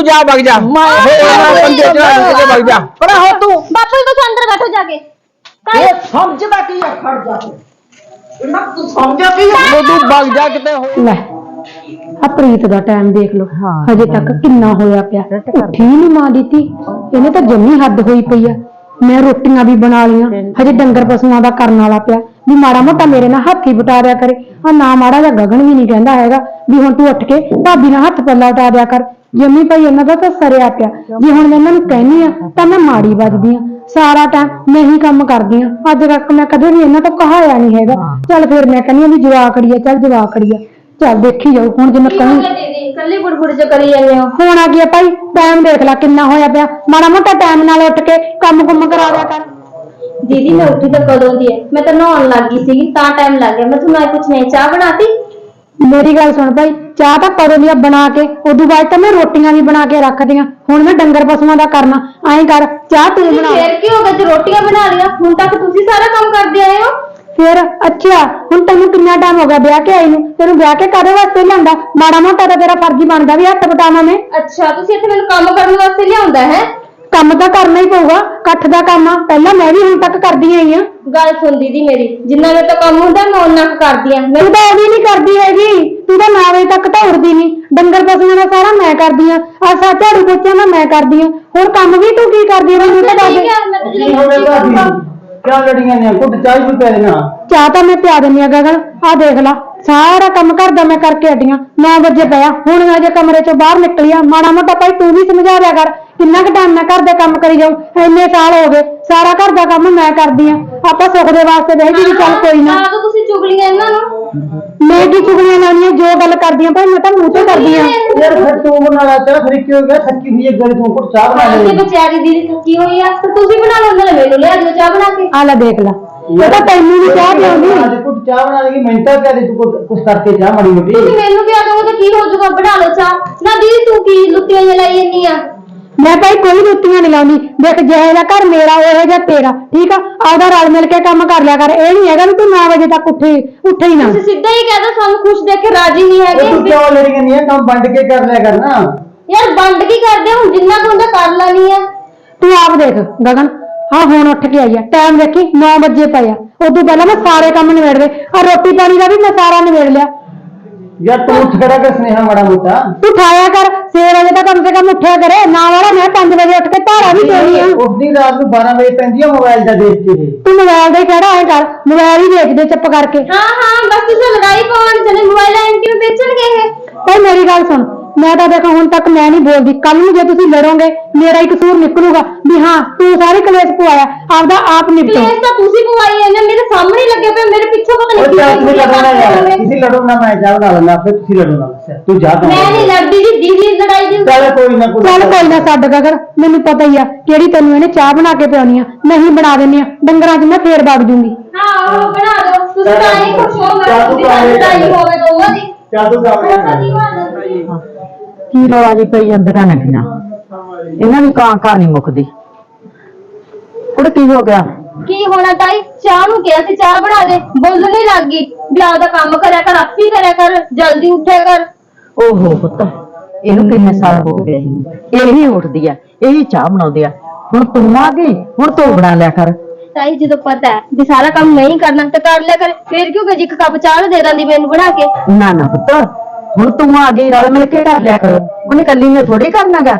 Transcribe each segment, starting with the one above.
ਤੂੰ ਜਾ ਵਗ ਜਾ। ਹੋਰ ਬੰਦੇ ਚੜਾ ਕੇ ਵਗ ਜਾ। ਪਰ ਹੋ ਤੂੰ ਬਾਪੂ ਤੁਸੀਂ ਅੰਦਰ ਬੈਠੋ ਜਾ ਕੇ। ਤਾਈ ਇਹ ਸਮਝਦਾ ਕੀ ਆ ਖੜ ਜਾ ਤੂੰ। ਇਹਨਾਂ ਤੂੰ ਸਮਝਿਆ ਕੀ ਆ ਉਹ ਤੂੰ ਵਗ ਜਾ ਕਿਤੇ ਹੋਰ। ਲੈ ਆ ਪ੍ਰੀਤ ਦਾ ਟਾਈਮ ਦੇਖ ਲਓ। ਹਜੇ ਤੱਕ ਕਿੰਨਾ ਹੋਇਆ ਪਿਆ। ਉੱਠੀ ਨਹੀਂ ਮਾਂ ਦਿੱਤੀ। ਇਹਨੇ ਤਾਂ ਜੰਮੀ ਹੱਦ ਹੋਈ ਪਈ ਆ। ਮੈਂ ਰੋਟੀਆਂ ਵੀ ਬਣਾ ਲੀਆਂ ਹਜੇ ਡੰਗਰ ਪਸ਼ੂਆਂ ਦਾ ਕਰਨ ਵਾਲਾ ਪਿਆ। ਵੀ ਮਾੜਾ ਮੋਟਾ ਮੇਰੇ ਨਾਲ ਹੱਥ ਹੀ ਬਟਾ ਦਿਆ ਕਰੇ। ਆ ਨਾ ਮਾੜਾ ਜਿਹਾ ਗਗਨ ਵੀ ਨਹੀਂ ਕਹਿੰਦਾ ਹੈਗਾ ਵੀ ਹੁਣ ਤੂੰ ਉੱਠ ਕੇ ਭਾਬੀ ਨਾਲ ਹੱਥ ਪੱਲਾ ਉਟਾ ਦਿਆ ਕਰ। ਜੰਮੀ ਭਾਈ ਇਹਨਾਂ ਦਾ ਤਾਂ ਸਰਿਆ ਪਿਆ। ਜੇ ਹੁਣ ਮੈਂ ਇਹਨਾਂ ਨੂੰ ਕਹਿਨੀ ਆ ਤਾਂ ਮੈਂ ਮਾੜੀ ਵੱਜਦੀ ਆ। ਸਾਰਾ ਟਾਈਮ ਮੈਂ ਹੀ ਕੰਮ ਕਰਦੀ ਆ। ਅੱਜ ਤੱਕ ਮੈਂ ਕਦੇ ਵੀ ਇਹਨਾਂ ਤੋਂ ਕਹਾਇਆ ਨਹੀਂ ਹੈਗਾ। ਚੱਲ ਫਿਰ ਮੈਂ ਕਹਿੰਦੀ ਆ ਵੀ ਜਵਾਕੜੀ ਆ ਚੱਲ ਜਵਾਕੜੀ ਆ ਚੱਲ ਦੇਖੀ ਜਾਓ ਹੁਣ ਜੇ ਮੈਂ ਕਹੂੰ ਕੱਲੀ ਬੁੜਬੁੜ ਚ ਕਰੀ ਜਾਂਦੇ ਹੋ? ਹੁਣ ਆ ਗਿਆ ਭਾਈ ਟਾਈਮ ਦੇਖ ਲੈ ਕਿੰਨਾ ਹੋਇਆ ਪਿਆ। ਮਾੜਾ ਮੋਟਾ ਟਾਈਮ ਨਾਲ ਉੱਠ ਕੇ ਕੰਮ ਕੁੰਮ ਕਰਾ ਦਿਆ ਕਰ। ਦੀਦੀ ਮੈਂ ਉੱਠੀ ਤਾਂ ਕਦੋਂ ਦੀ ਹੈ? ਮੈਂ ਤਾਂ ਨਹਾਉਣ ਲੱਗ ਗਈ ਸੀਗੀ ਤਾਂ ਟਾਈਮ ਲੱਗ ਗਿਆ। ਮੈਂ ਤੁਹਾਨੂੰ ਇਹ ਪੁੱਛਣਾ ਚਾਹ ਬਣਾਤੀ? ਮੇਰੀ ਗੱਲ ਸੁਣ ਭਾਈ ਚਾਹ ਤਾਂ ਕਦੋਂ ਦੀ ਆ ਬਣਾ ਕੇ? ਉਦੋਂ ਬਾਅਦ ਤਾਂ ਮੈਂ ਰੋਟੀਆਂ ਵੀ ਬਣਾ ਕੇ ਰੱਖਦੀਆਂ। ਹੁਣ ਮੈਂ ਡੰਗਰ ਪਸ਼ੂਆਂ ਦਾ ਕਰਨਾ। ਐਂ ਕਰ ਚਾਹ ਤੂੰ ਬਣਾ। ਫੇਰ ਕੀ ਹੋ ਗਿਆ? ਜੇ ਰੋਟੀਆਂ ਬਣਾ ਲਈਆਂ ਹੁਣ ਤੱਕ ਤੁਸੀਂ ਸਾਰਾ ਕੰਮ ਕਰਦੇ ਆਏ ਹੋ? ਫਿਰ ਅੱਛਾ ਹੁਣ ਤੈਨੂੰ ਕਿੰਨਾ ਟਾਈਮ ਹੋ ਗਿਆ ਵਿਆਹ ਕੇ ਆਈ ਨੂੰ? ਤੈਨੂੰ ਵਿਆਹ ਕੇ ਕਾਹਦੇ ਵਾਸਤੇ ਲਿਆਂਦਾ? ਮਾੜਾ ਮੋਟਾ ਤਾਂ ਤੇਰਾ ਫਰਜ਼ ਬਣਦਾ ਵੀ ਹੱਥ ਬਟਾਵਾਂ ਮੈਂ। ਅੱਛਾ ਤੁਸੀਂ ਇੱਥੇ ਮੈਨੂੰ ਕੰਮ ਕਰਨ ਵਾਸਤੇ ਲਿਆਉਂਦਾ ਹੈ? ਕੰਮ ਤਾਂ ਕਰਨਾ ਹੀ ਪਊਗਾ ਇਕੱਠ ਦਾ ਕੰਮ ਆ। ਪਹਿਲਾਂ ਮੈਂ ਵੀ ਹੁਣ ਤੱਕ ਕਰਦੀ ਆਈ ਆ। ਗੱਲ ਸੁਣ ਦੀਦੀ ਮੇਰੀ ਜਿੰਨਾ ਮੇਰੇ ਤੋਂ ਕੰਮ ਹੁੰਦਾ ਮੈਂ ਉਹਨਾਂ ਕੁ ਕਰਦੀ ਆ। ਮੈਂ ਤੂੰ ਤਾਂ ਉਹ ਵੀ ਨਹੀਂ ਕਰਦੀ ਹੈਗੀ। ਤੂੰ ਤਾਂ 9 ਵਜੇ ਤੱਕ ਤਾਂ ਉੱਠਦੀ ਨਹੀਂ। ਡੰਗਰ ਪਸ਼ੂਆਂ ਦਾ ਸਾਰਾ ਮੈਂ ਕਰਦੀ ਆ। ਆ ਸਾ ਝਾੜੂ ਪੋਚਿਆਂ ਦਾ ਮੈਂ ਕਰਦੀ ਆ। ਹੁਣ ਕੰਮ ਵੀ ਤੂੰ ਕੀ ਕਰਦੀ ਆ ਮੈਨੂੰ ਤਾਂ ਦੱਸ ਠੀਕ ਮੈਂ ਤਾਂ ਕੀ ਜਦੋਂ ਭਾਬੀ ਕਿਆ ਲੜੀਆਂ ਨੇ? ਕੁੱਟ ਚਾਹ ਵੀ ਪੈ ਦੇਣਾ ਚਾਹ ਤਾਂ ਮੈਂ ਪਿਆ ਦਿੰਦੀ ਆ ਗਗਨ। ਆ ਦੇਖ ਲਾ। ਸਾਰਾ ਕੰਮ ਘਰ ਦਾ ਮੈਂ ਕਰਕੇ ਹਟੀਆਂ। 9 ਵਜੇ ਪਿਆ ਹੁਣ ਮੈਂ ਜੇ ਕਮਰੇ ਚੋਂ ਬਾਹਰ ਨਿਕਲੀ ਆ ਮਾੜਾ ਮੋਟਾ ਭਾਈ ਤੂੰ ਵੀ ਸਮਝਾ ਦਿਆ ਕਰ ਕਿੰਨਾ ਕੁ ਟਾਈਮ ਮੈਂ ਘਰ ਦੇ ਕੰਮ ਕਰੀ ਜਾਊਂ ਇੰਨੇ ਸਾਲ ਹੋ ਗਏ ਸਾਰਾ ਘਰ ਦਾ ਕੰਮ ਮੈਂ ਕਰਦੀ ਆ ਆਪਾਂ ਸੁੱਖ ਦੇ ਵਾਸਤੇ ਬਹਿ ਜੀ ਵੀ ਚੱਲ ਕੋਈ ਨਾ। ਦਿਓ ਤੁਸੀਂ ਚੁਗਲੀਆਂ ਇਹਨਾਂ ਨੂੰ। ਮੈਂ ਕੀ ਚੁਗਲੀਆਂ ਲਾਉਣੀਆਂ ਜੋ ਗੱਲ ਕਰਦੀ ਆ ਭਾਈ ਮੈਂ ਤਾਂ ਮੂੰਹ ਤੇ ਕਰਦੀ ਆ। ਯਾਰ ਫਿਰ ਤੂੰ ਬਣਾ ਲਾ ਤੇਰਾ ਫਿਰ ਕੀ ਹੋ ਗਿਆ ਥੱਕੀ ਹੋਈ ਹੈ ਗਲੀ ਤੂੰ ਕੁੱਟ ਚਾਹ ਬਣਾ ਤੇ ਲੈ ਵਿਚਾਰੀ ਦੀਦੀ ਥੱਕੀ ਹੋਈ ਆ ਤੇ ਤੁਸੀਂ ਬਣਾ ਲਓ ਨਾਲੇ ਮੈਨੂੰ ਲਿਆ ਦਿਓ ਚਾਹ ਬਣਾ ਕੇ। ਆ ਲੈ ਦੇਖ ਲਾ। ਇਹ ਤਾਂ ਤੈਨੂੰ ਵੀ ਚਾਹ ਪਿਆਉਂਦੀ ਅੱਜ ਕੁੱਟ ਚਾਹ ਬਣਾ ਲੇਗੀ ਮਿੰਟਾਂ ਕਹਿ ਦੇ ਤੂੰ ਕੁੱਟ- ਕੁਛ ਕਰਕੇ ਚਾਹ ਮਾੜੀ ਮੋਟੀ। ਤੁਸੀਂ ਮੈਨੂੰ ਵੀ ਆ ਦੋਗੇ ਤਾਂ ਕੀ ਹੋ ਜਾਊਗਾ ਬਣਾ ਲਓ ਚਾਹ। ਨਾ ਦੀਦੀ ਤੂੰ ਕੀ ਲੁੱਟੀਆਂ ਜਿਹਾ ਲਾਈ ਜੰਨੀ ਆ? ਮੈਂ ਭਾਈ ਕੋਈ ਰੋਟੀਆਂ ਨਹੀਂ ਲਾਉਂਦੀ। ਦੇਖ ਜਿਹੇ ਦਾ ਘਰ ਮੇਰਾ ਉਹ ਜਿਹਾ ਤੇਰਾ ਠੀਕ ਆ? ਆਪਦਾ ਰਲ ਮਿਲ ਕੇ ਕੰਮ ਕਰ ਲਿਆ ਕਰ। ਇਹ ਨਹੀਂ ਹੈਗਾ ਵੀ ਤੂੰ 9 ਵਜੇ ਤੱਕ ਉੱਠੇ ਉੱਠੇ ਹੀ ਨਾ। ਤੁਸੀਂ ਸਿੱਧਾ ਹੀ ਕਹਿ ਦੋ ਸਾਨੂੰ ਖੁਸ਼ ਦੇਖ ਕੇ ਰਾਜੀ ਨਹੀਂ ਉਹ ਤੂੰ ਹੈਗੇ ਕਿਉਂ ਲੜੀਆਂ ਨਹੀਂ ਕੰਮ ਵੰਡ ਕੇ ਕਰ ਲਿਆ ਕਰਨਾ ਯਾਰ ਵੰਡ ਕੀ ਕਰਦੇ ਹੁਣ ਜਿੰਨਾ ਕੁ ਹੁੰਦਾ ਕਰ ਲੈਣੀ ਆ। ਤੂੰ ਆਪ ਦੇਖ ਗਗਨ। ਹਾਂ ਹੁਣ ਉੱਠ ਕੇ ਆਈ ਆ। ਟਾਈਮ ਦੇਖੀ 9 ਵਜੇ ਪਿਆ ਉਦੋਂ ਪਹਿਲਾਂ ਮੈਂ ਸਾਰੇ ਕੰਮ ਨਿਬੇੜ ਦੇ ਆ ਰੋਟੀ ਪਾਣੀ ਦਾ ਵੀ ਮੈਂ ਸਾਰਾ ਨਿਬੇੜ ਲਿਆ। ਯਾਰ ਤੂੰ ਉੱਠ ਖੜਾ ਕਰ ਸਨੇਹਾ ਮਾੜਾ ਮੋਟਾ। ਤੂੰ ਖਾਇਆ ਕਰ। 6 ਵਜੇ ਤਾਂ ਕਮ ਸੇ ਕਮ ਉੱਠਿਆ ਕਰੇ। ਨਾ ਵਾਲਾ ਮੈਂ 5 ਵਜੇ ਉੱਠ ਕੇ ਧਾਰਾ ਵੀ ਦੇਣੀ ਆ ਉੱਠਦੀ ਰਾਤ ਨੂੰ 12 ਵਜੇ ਪੈਂਦੀ ਆ ਮੋਬਾਈਲ ਦਾ ਦੇਖ ਕੇ ਇਹ। ਤੂੰ ਮੋਬਾਈਲ ਦਾ ਹੀ ਕਿਹੜਾ ਐ ਕਰ। ਮੋਬਾਈਲ ਹੀ ਵੇਚ ਦੇ ਚੁੱਪ ਕਰਕੇ। ਹਾਂ ਹਾਂ ਬਸ ਤੁਸੀਂ ਲੜਾਈ ਪਾਉਣ ਚਲੇ ਮੋਬਾਈਲ ਐਂ ਕਿਉਂ ਵੇਚਣਗੇ ਇਹ? ਭਾਈ ਮੇਰੀ ਗੱਲ ਸੁਣ। ਮੈਂ ਤਾਂ ਦੇਖੋ ਹੁਣ ਤੱਕ ਮੈਂ ਨਹੀਂ ਬੋਲਦੀ। ਕੱਲ ਨੂੰ ਜੇ ਤੁਸੀਂ ਲੜੋਗੇ ਮੇਰਾ ਹੀ ਕਸੂਰ ਨਿਕਲੂਗਾ ਵੀ ਹਾਂ ਤੂੰ ਸਾਰੇ ਕਲੇਸ਼ ਪਵਾਇਆ ਆਪਦਾ ਆਪ ਨਿਪਟੋ। ਪਲੇਸ ਤਾਂ ਤੁਸੀਂ ਪਵਾਈ ਜਾਂਦੇ ਮੇਰੇ ਸਾਹਮਣੇ ਹੀ ਲੱਗੇ ਪਏ ਮੇਰੇ ਪਿੱਛੋਂ ਪਤਾ ਉਹ ਨਹੀਂ ਚਾਹ ਤੁਸੀਂ ਕਿਹੜੀ ਲੜਨਾ ਯਾਰ ਤੁਸੀਂ ਲੜੋ ਨਾ ਮੈਂ ਚਾਹ ਬਣਾ ਲੈਣਾ ਫਿਰ ਤੁਸੀਂ ਲੜੋ ਨਾ। ਤੂੰ ਜਾ ਤਾਂ। ਮੈਂ ਨਹੀਂ ਲੜਦੀ ਜੀ ਦੀਦੀ ਲੜਾਈ ਦੀ ਚੱਲ ਕੋਈ ਨਾ ਕੋਈ ਚੱਲ ਕੋਈ ਨਾ ਛੱਡ ਗਗਰ ਮੈਨੂੰ ਪਤਾ ਹੀ ਆ ਕਿਹੜੀ ਤੈਨੂੰ ਇਹਨੇ ਚਾਹ ਬਣਾ ਕੇ ਪਿਆਉਣੀ ਆ। ਨਹੀਂ ਬਣਾ ਦਿੰਨੀ ਆ ਡੰਗਰਾਂ 'ਚ ਮੈਂ ਫੇਰ ਵਗ ਜੂੰਗੀ। ਹਾਂ ਉਹ ਬਣਾ ਦਿਓ। ਤੁਸੀਂ ਤਾਂ ਹੀ ਖੁਸ਼ ਹੋ ਮੈਂ ਚੱਲ ਤੂੰ ਤਾਂ ਲੜਾਈ ਹੋਵੇ ਦੋਵਾਂ ਦੀ। ਚੱਲ ਤੂੰ ਤਾਂ ਕੀ ਕਰ ਬਣਦਾ ਕੀ ਰੌਲਾ ਜੀ ਪਈ ਅੰਦਰਾਂ ਨੱਠੀਆਂ ਇਹਨਾਂ ਦੀ ਕਾਂ ਕਾਂ ਨਹੀਂ ਮੁੱਕਦੀ। ਕੁੜ ਕੀ ਹੋ ਗਿਆ? ਕੀ ਹੋਣਾ ਤਾਈ? ਚਾਹ ਨੂੰ ਕਿਹਾ ਸੀ ਚਾਹ ਬਣਾ ਦੇ। ਬੋਲਣ ਲੱਗ ਗਈ। ਵੀ ਆਪਦਾ ਕੰਮ ਕਰਿਆ ਕਰ ਆਪੀ ਕਰਿਆ ਕਰ ਜਲਦੀ ਉੱਠਿਆ ਕਰ। ਓਹੋ ਪੁੱਤ ਇਹਨੂੰ ਕਿੰਨੇ ਸਾਲ ਹੋ ਗਏ ਇਹੀ ਉੱਠਦੀ ਆ ਇਹੀ ਚਾਹ ਬਣਾਉਂਦੀ ਆ। ਹੁਣ ਤੂੰ ਆ ਗਈ ਹੁਣ ਤੂੰ ਬਣਾ ਲਿਆ ਕਰ। ਤਾਈ ਜਦੋਂ ਪਤਾ ਹੈ ਵੀ ਸਾਰਾ ਕੰਮ ਨਹੀਂ ਕਰਨਾ ਤਾਂ ਕਰ ਲਿਆ ਕਰ ਫੇਰ ਕਿਉਂ ਕਿ ਇੱਕ ਕੱਪ ਚਾਹ ਦੇ ਦਿੰਦੀ ਮੈਨੂੰ ਬਣਾ ਕੇ? ਨਾ ਨਾ ਪੁੱਤ ਹੁਣ ਤੂੰ ਆ ਗਈ ਰਲ ਮਿਲ ਕੇ ਕਰ ਲਿਆ ਕਰੋ। ਉਹਨੇ ਕੱਲੀ ਨੇ ਥੋੜੀ ਕਰਨਾਗਾ।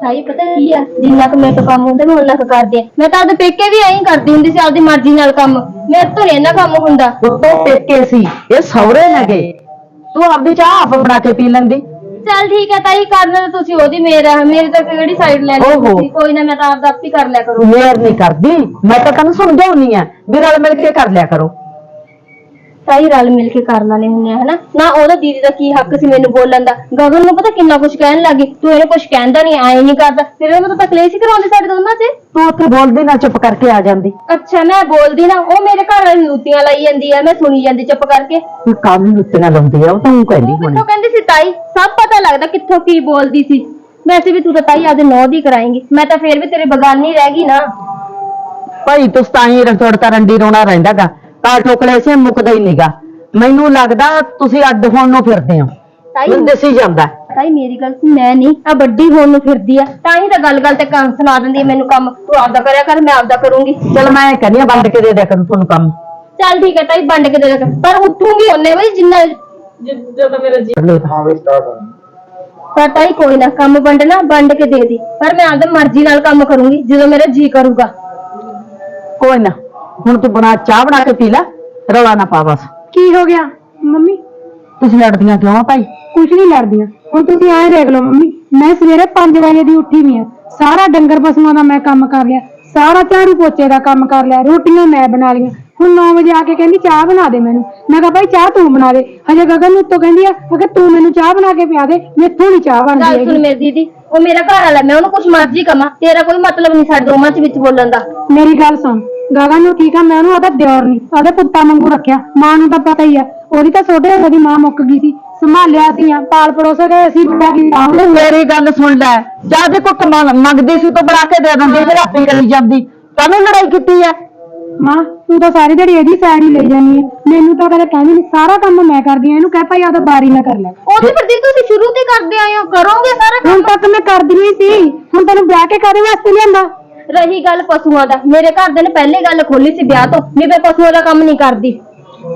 ਤਾਈ ਪਤਾ ਕੀ ਆ? ਜਿੰਨਾ ਕੁ ਮੇਰੇ ਤੋਂ ਕੰਮ ਹੁੰਦਾ ਮੈਂ ਉਹਨਾਂ ਕੁ ਕਰਦੀ ਆ। ਮੈਂ ਤਾਂ ਆਪਦੇ ਪੇਕੇ ਵੀ ਐਂ ਕਰਦੀ ਹੁੰਦੀ ਸੀ ਆਪਦੀ ਮਰਜ਼ੀ ਨਾਲ ਕੰਮ। ਮੇਰੇ ਤੋਂ ਨੀ ਇੰਨਾ ਕੰਮ ਹੁੰਦਾ। ਪੁੱਤੋ ਪੇਕੇ ਸੀ ਇਹ ਸੌਰੇ ਨਗੇ ਤੂੰ ਆਪਦੀ ਚਾਹ ਆਪ ਬਣਾ ਕੇ ਪੀ ਲੈਂਦੀ। ਚੱਲ ਠੀਕ ਹੈ ਤਾਈ ਕਰਨਾ ਤਾਂ ਤੁਸੀਂ ਉਹਦੀ ਮੇਰਾ ਮੇਰੀ ਤਾਂ ਕਿਹੜੀ ਸਾਈਡ ਲੈਣੀ ਓਹੋ। ਤੁਸੀਂ? ਕੋਈ ਨਾ ਮੈਂ ਤਾਂ ਆਪਦਾ ਆਪ ਹੀ ਕਰ ਲਿਆ ਕਰੂੰ। ਮੇਰ ਨਹੀਂ ਕਰਦੀ। ਮੈਂ ਤਾਂ ਤੈਨੂੰ ਸਮਝਾਉਣੀ ਆ ਵੀ ਰਲ ਮਿਲ ਕੇ ਕਰ ਲਿਆ ਕਰੋ। ਤਾਈ ਰਲ ਮਿਲ ਕੇ ਕਰ ਲੈਣੇ ਹੁੰਦੇ ਆ ਹਨਾ? ਨਾ ਉਹਦਾ ਦੀਦੀ ਦਾ ਕੀ ਹੱਕ ਸੀ ਮੈਨੂੰ ਬੋਲਣ ਦਾ? ਗਗਨ ਨੂੰ ਪਤਾ ਕਿੰਨਾ ਕੁਝ ਕਹਿਣ ਲੱਗੀ ਤੂੰ ਇਹਨੂੰ ਕੁਝ ਕਹਿੰਦਾ ਨਹੀਂ ਆਏ ਨਹੀਂ ਕਰਦਾ। ਫਿਰ ਉਹ ਤਾਂ ਕਲੇਸ਼ ਹੀ ਕਰਾਉਂਦੇ ਸਾਡੇ ਦੋਨਾਂ 'ਚ? ਤੂੰ ਉੱਥੇ ਬੋਲਦੀ ਨਾ ਚੁੱਪ ਕਰਕੇ ਆ ਜਾਂਦੀ। ਅੱਛਾ ਮੈਂ ਬੋਲਦੀ ਨਾ ਉਹ ਮੇਰੇ ਘਰ ਵਾਲੀ ਲੂਤੀਆਂ ਲਾਈ ਜਾਂਦੀ ਆ ਮੈਂ ਸੁਣੀ ਜਾਂਦੀ ਚੁੱਪ ਕਰਕੇ। ਤੂੰ ਕੰਮ ਲੁੱਟੀਆਂ ਲਾਉਂਦੀ ਆ ਉਹ ਤਾਂ ਊਂ ਕਹਿੰਦੀ ਹੋਣੀ ਕਿੱਥੋਂ ਕਹਿੰਦੀ ਸੀ ਤਾਈ? ਸਭ ਪਤਾ ਲੱਗਦਾ ਕਿੱਥੋਂ ਕੀ ਬੋਲਦੀ ਸੀ। ਵੈਸੇ ਵੀ ਤੂੰ ਤਾਂ ਤਾਈ ਆਦੇ ਨੌ ਦੀ ਕਰਾਏਂਗੀ। ਮੈਂ ਤਾਂ ਫੇਰ ਵੀ ਤੇਰੇ ਬਗਾਨੀ ਰਹਿ ਗਈ ਨਾ। ਭਾਈ ਤੂੰ ਤਾਂ ਹੀ ਰਸੋੜ ਤਾਂ ਰੰਡੀ ਰੋਣਾ ਰਹਿੰਦਾਗਾ ਤਾਂ ਠੋਕਲੇ ਸੇ ਮੁੱਕਦਾ ਹੀ ਨਹੀਂਗਾ ਮੈਨੂੰ ਲੱਗਦਾ ਤੁਸੀਂ ਅੱਡ ਹੋਣ ਨੂੰ ਫਿਰਦੇ ਹੋ। ਤਾਈ ਮੈਨੂੰ ਦਿਸੀ ਜਾਂਦਾ। ਤਾਈ ਮੇਰੀ ਗੱਲ ਸੁਣ, ਮੈਂ ਨਹੀਂ ਆ ਵੱਡੀ ਹੋਣ ਨੂੰ ਫਿਰਦੀ ਆ। ਤਾਂ ਹੀ ਤਾਂ ਗੱਲ-ਗੱਲ ਤੇ ਕੰਮ ਸੁਣਾ ਦਿੰਦੀ ਆ ਮੈਨੂੰ ਕੰਮ। ਤੂੰ ਆਪਦਾ ਕਰਿਆ ਕਰ ਮੈਂ ਆਪਦਾ ਕਰੂੰਗੀ। ਚਲ ਮੈਂ ਕਹਿੰਦੀ ਆ ਵੰਡ ਕੇ ਦੇ ਦਿਆ ਕਰੂੰ ਤੁਹਾਨੂੰ ਕੰਮ। ਚੱਲ ਠੀਕ ਹੈ ਤਾਈ ਵੰਡ ਕੇ ਦੇ ਦੇ ਪਰ ਉੱਠੂਗੀ ਉਹਨੇ ਬਈ ਜਿੰਨਾ ਜਦੋਂ ਮੇਰਾ ਜੀ ਹਾਂ ਵੀ ਸਟਾਰਟ ਪਰ ਤਾਈ ਕੋਈ ਨਾ ਕੰਮ ਵੰਡਣਾ ਵੰਡ ਕੇ ਦੇ ਦੀ। ਪਰ ਮੈਂ ਆਪਦੀ ਮਰਜ਼ੀ ਨਾਲ ਕੰਮ ਕਰੂੰਗੀ ਜਦੋਂ ਮੇਰਾ ਜੀ ਕਰੂਗਾ। ਕੋਈ ਨਾ। ਹੁਣ ਤੂੰ ਬਣਾ ਚਾਹ ਬਣਾ ਕੇ ਪੀ ਲੈ ਰੌਲਾ ਨਾ ਪਾ ਬਸ। ਕੀ ਹੋ ਗਿਆ ਮੰਮੀ? ਤੁਸੀਂ ਲੜਦੀਆਂ ਕਿਉਂ ਆ ਭਾਈ? ਕੁਛ ਨਹੀਂ ਲੜਦੀਆਂ। ਹੁਣ ਤੁਸੀਂ ਐਂ ਦੇਖ ਲਓ ਮੰਮੀ ਮੈਂ ਸਵੇਰੇ 5 ਵਜੇ ਦੀ ਉੱਠੀ ਵੀ ਆ। ਸਾਰਾ ਡੰਗਰ ਪਸ਼ੂਆਂ ਦਾ ਮੈਂ ਕੰਮ ਕਰ ਲਿਆ ਸਾਰਾ ਝਾੜੂ ਪੋਚੇ ਦਾ ਕੰਮ ਕਰ ਲਿਆ ਰੋਟੀਆਂ ਮੈਂ ਬਣਾ ਲਈਆਂ। ਹੁਣ 9 ਵਜੇ ਆ ਕੇ ਕਹਿੰਦੀ ਚਾਹ ਬਣਾ ਦੇ ਮੈਨੂੰ। ਮੈਂ ਕਿਹਾ ਭਾਈ ਚਾਹ ਤੂੰ ਬਣਾ ਦੇ। ਹਜੇ ਗਗਨ ਨੂੰ ਉੱਤੋਂ ਕਹਿੰਦੀ ਆ ਮੈਂ ਕਿਹਾ ਤੂੰ ਮੈਨੂੰ ਚਾਹ ਬਣਾ ਕੇ ਪਿਆ ਦੇ ਮੈਥੋਂ ਨਹੀਂ ਚਾਹ ਬਣਦੀ ਗੱਲ ਹੈਗੀ। ਸੁਣ ਮੇਰੀ ਦੀਦੀ ਉਹ ਮੇਰਾ ਘਰ ਵਾਲਾ ਮੈਂ ਉਹਨੂੰ ਕੁਛ ਮਰਜ਼ੀ ਕਵਾਂ ਤੇਰਾ ਕੋਈ ਮਤਲਬ ਨਹੀਂ ਸਾਡੇ ਦੋਵਾਂ ਚ ਵਿੱਚ ਬੋਲਣ ਦਾ। ਮੇਰੀ ਗੱਲ ਸੁਣ ਗਗਨ ਨੂੰ ਠੀਕ ਆ ਮੈਂ ਉਹਨੂੰ ਉਹਦਾ ਦਿਓਰ ਨਹੀਂ ਉਹਦੇ ਪੁੱਤਾਂ ਵਾਂਗੂ ਰੱਖਿਆ। ਮਾਂ ਨੂੰ ਤਾਂ ਪਤਾ ਹੀ ਆ ਉਹਦੀ ਤਾਂ ਛੋਟੇ ਹੁੰਦੇ ਦੀ ਮਾਂ ਮੁੱਕ ਗਈ ਸੀ ਸੰਭਾਲਿਆ ਸੀ ਆ ਪਾਲ ਪੜੋਸ ਗਏ ਅਸੀਂ ਬਾਕੀ ਉਹਨੇ ਮੇਰੀ ਗੱਲ ਸੁਣ ਲੈ ਦੇ ਕੁੱਟ ਮੰਗ- ਮੰਗਦੀ ਸੀ ਤੂੰ ਬਣਾ ਕੇ ਦੇ ਦਿੰਦੀ ਫਿਰ ਆਪੇ ਕਰੀ ਜਾਂਦੀ। ਕਾਹਨੂੰ ਲੜਾਈ ਕੀਤੀ ਆ? ਮਾਂ ਤੂੰ ਤਾਂ ਸਾਰੀ ਦਿਹਾੜੀ ਇਹਦੀ ਸਾਈਡ ਹੀ ਲਈ ਜਾਨੀ ਹੈ ਮੈਨੂੰ ਤਾਂ ਕਦੇ ਕਹਿੰਦੀ ਨਹੀਂ ਸਾਰਾ ਕੰਮ ਮੈਂ ਕਰਦੀ ਆ ਇਹਨੂੰ ਕਹਿ ਭਾਈ ਆਦਾ ਬਾਰੀ ਨਾ ਕਰ ਲੈ। ਉਹ ਤੇ ਫਿਰ ਤੁਸੀਂ ਸ਼ੁਰੂ ਤੇ ਕਰਦੇ ਆਏ ਹੋ ਕਰੋਗੇ ਸਾਰਾ ਹੁਣ ਤੱਕ ਮੈਂ ਕਰਦੀ ਨਹੀਂ ਸੀ ਹੁਣ ਤੈਨੂੰ ਵਿਆਹ ਕੇ ਕਰੇ ਵਾਸਤੇ ਲਿਆਂਦਾ? ਰਹੀ ਗੱਲ ਪਸ਼ੂਆਂ ਦਾ। ਮੇਰੇ ਘਰ ਦੇ ਨੇ ਪਹਿਲੇ ਗੱਲ ਖੋਲੀ ਸੀ ਵਿਆਹ ਤੋਂ ਵੀ ਮੈਂ ਪਸ਼ੂਆਂ ਦਾ ਕੰਮ ਨਹੀਂ ਕਰਦੀ।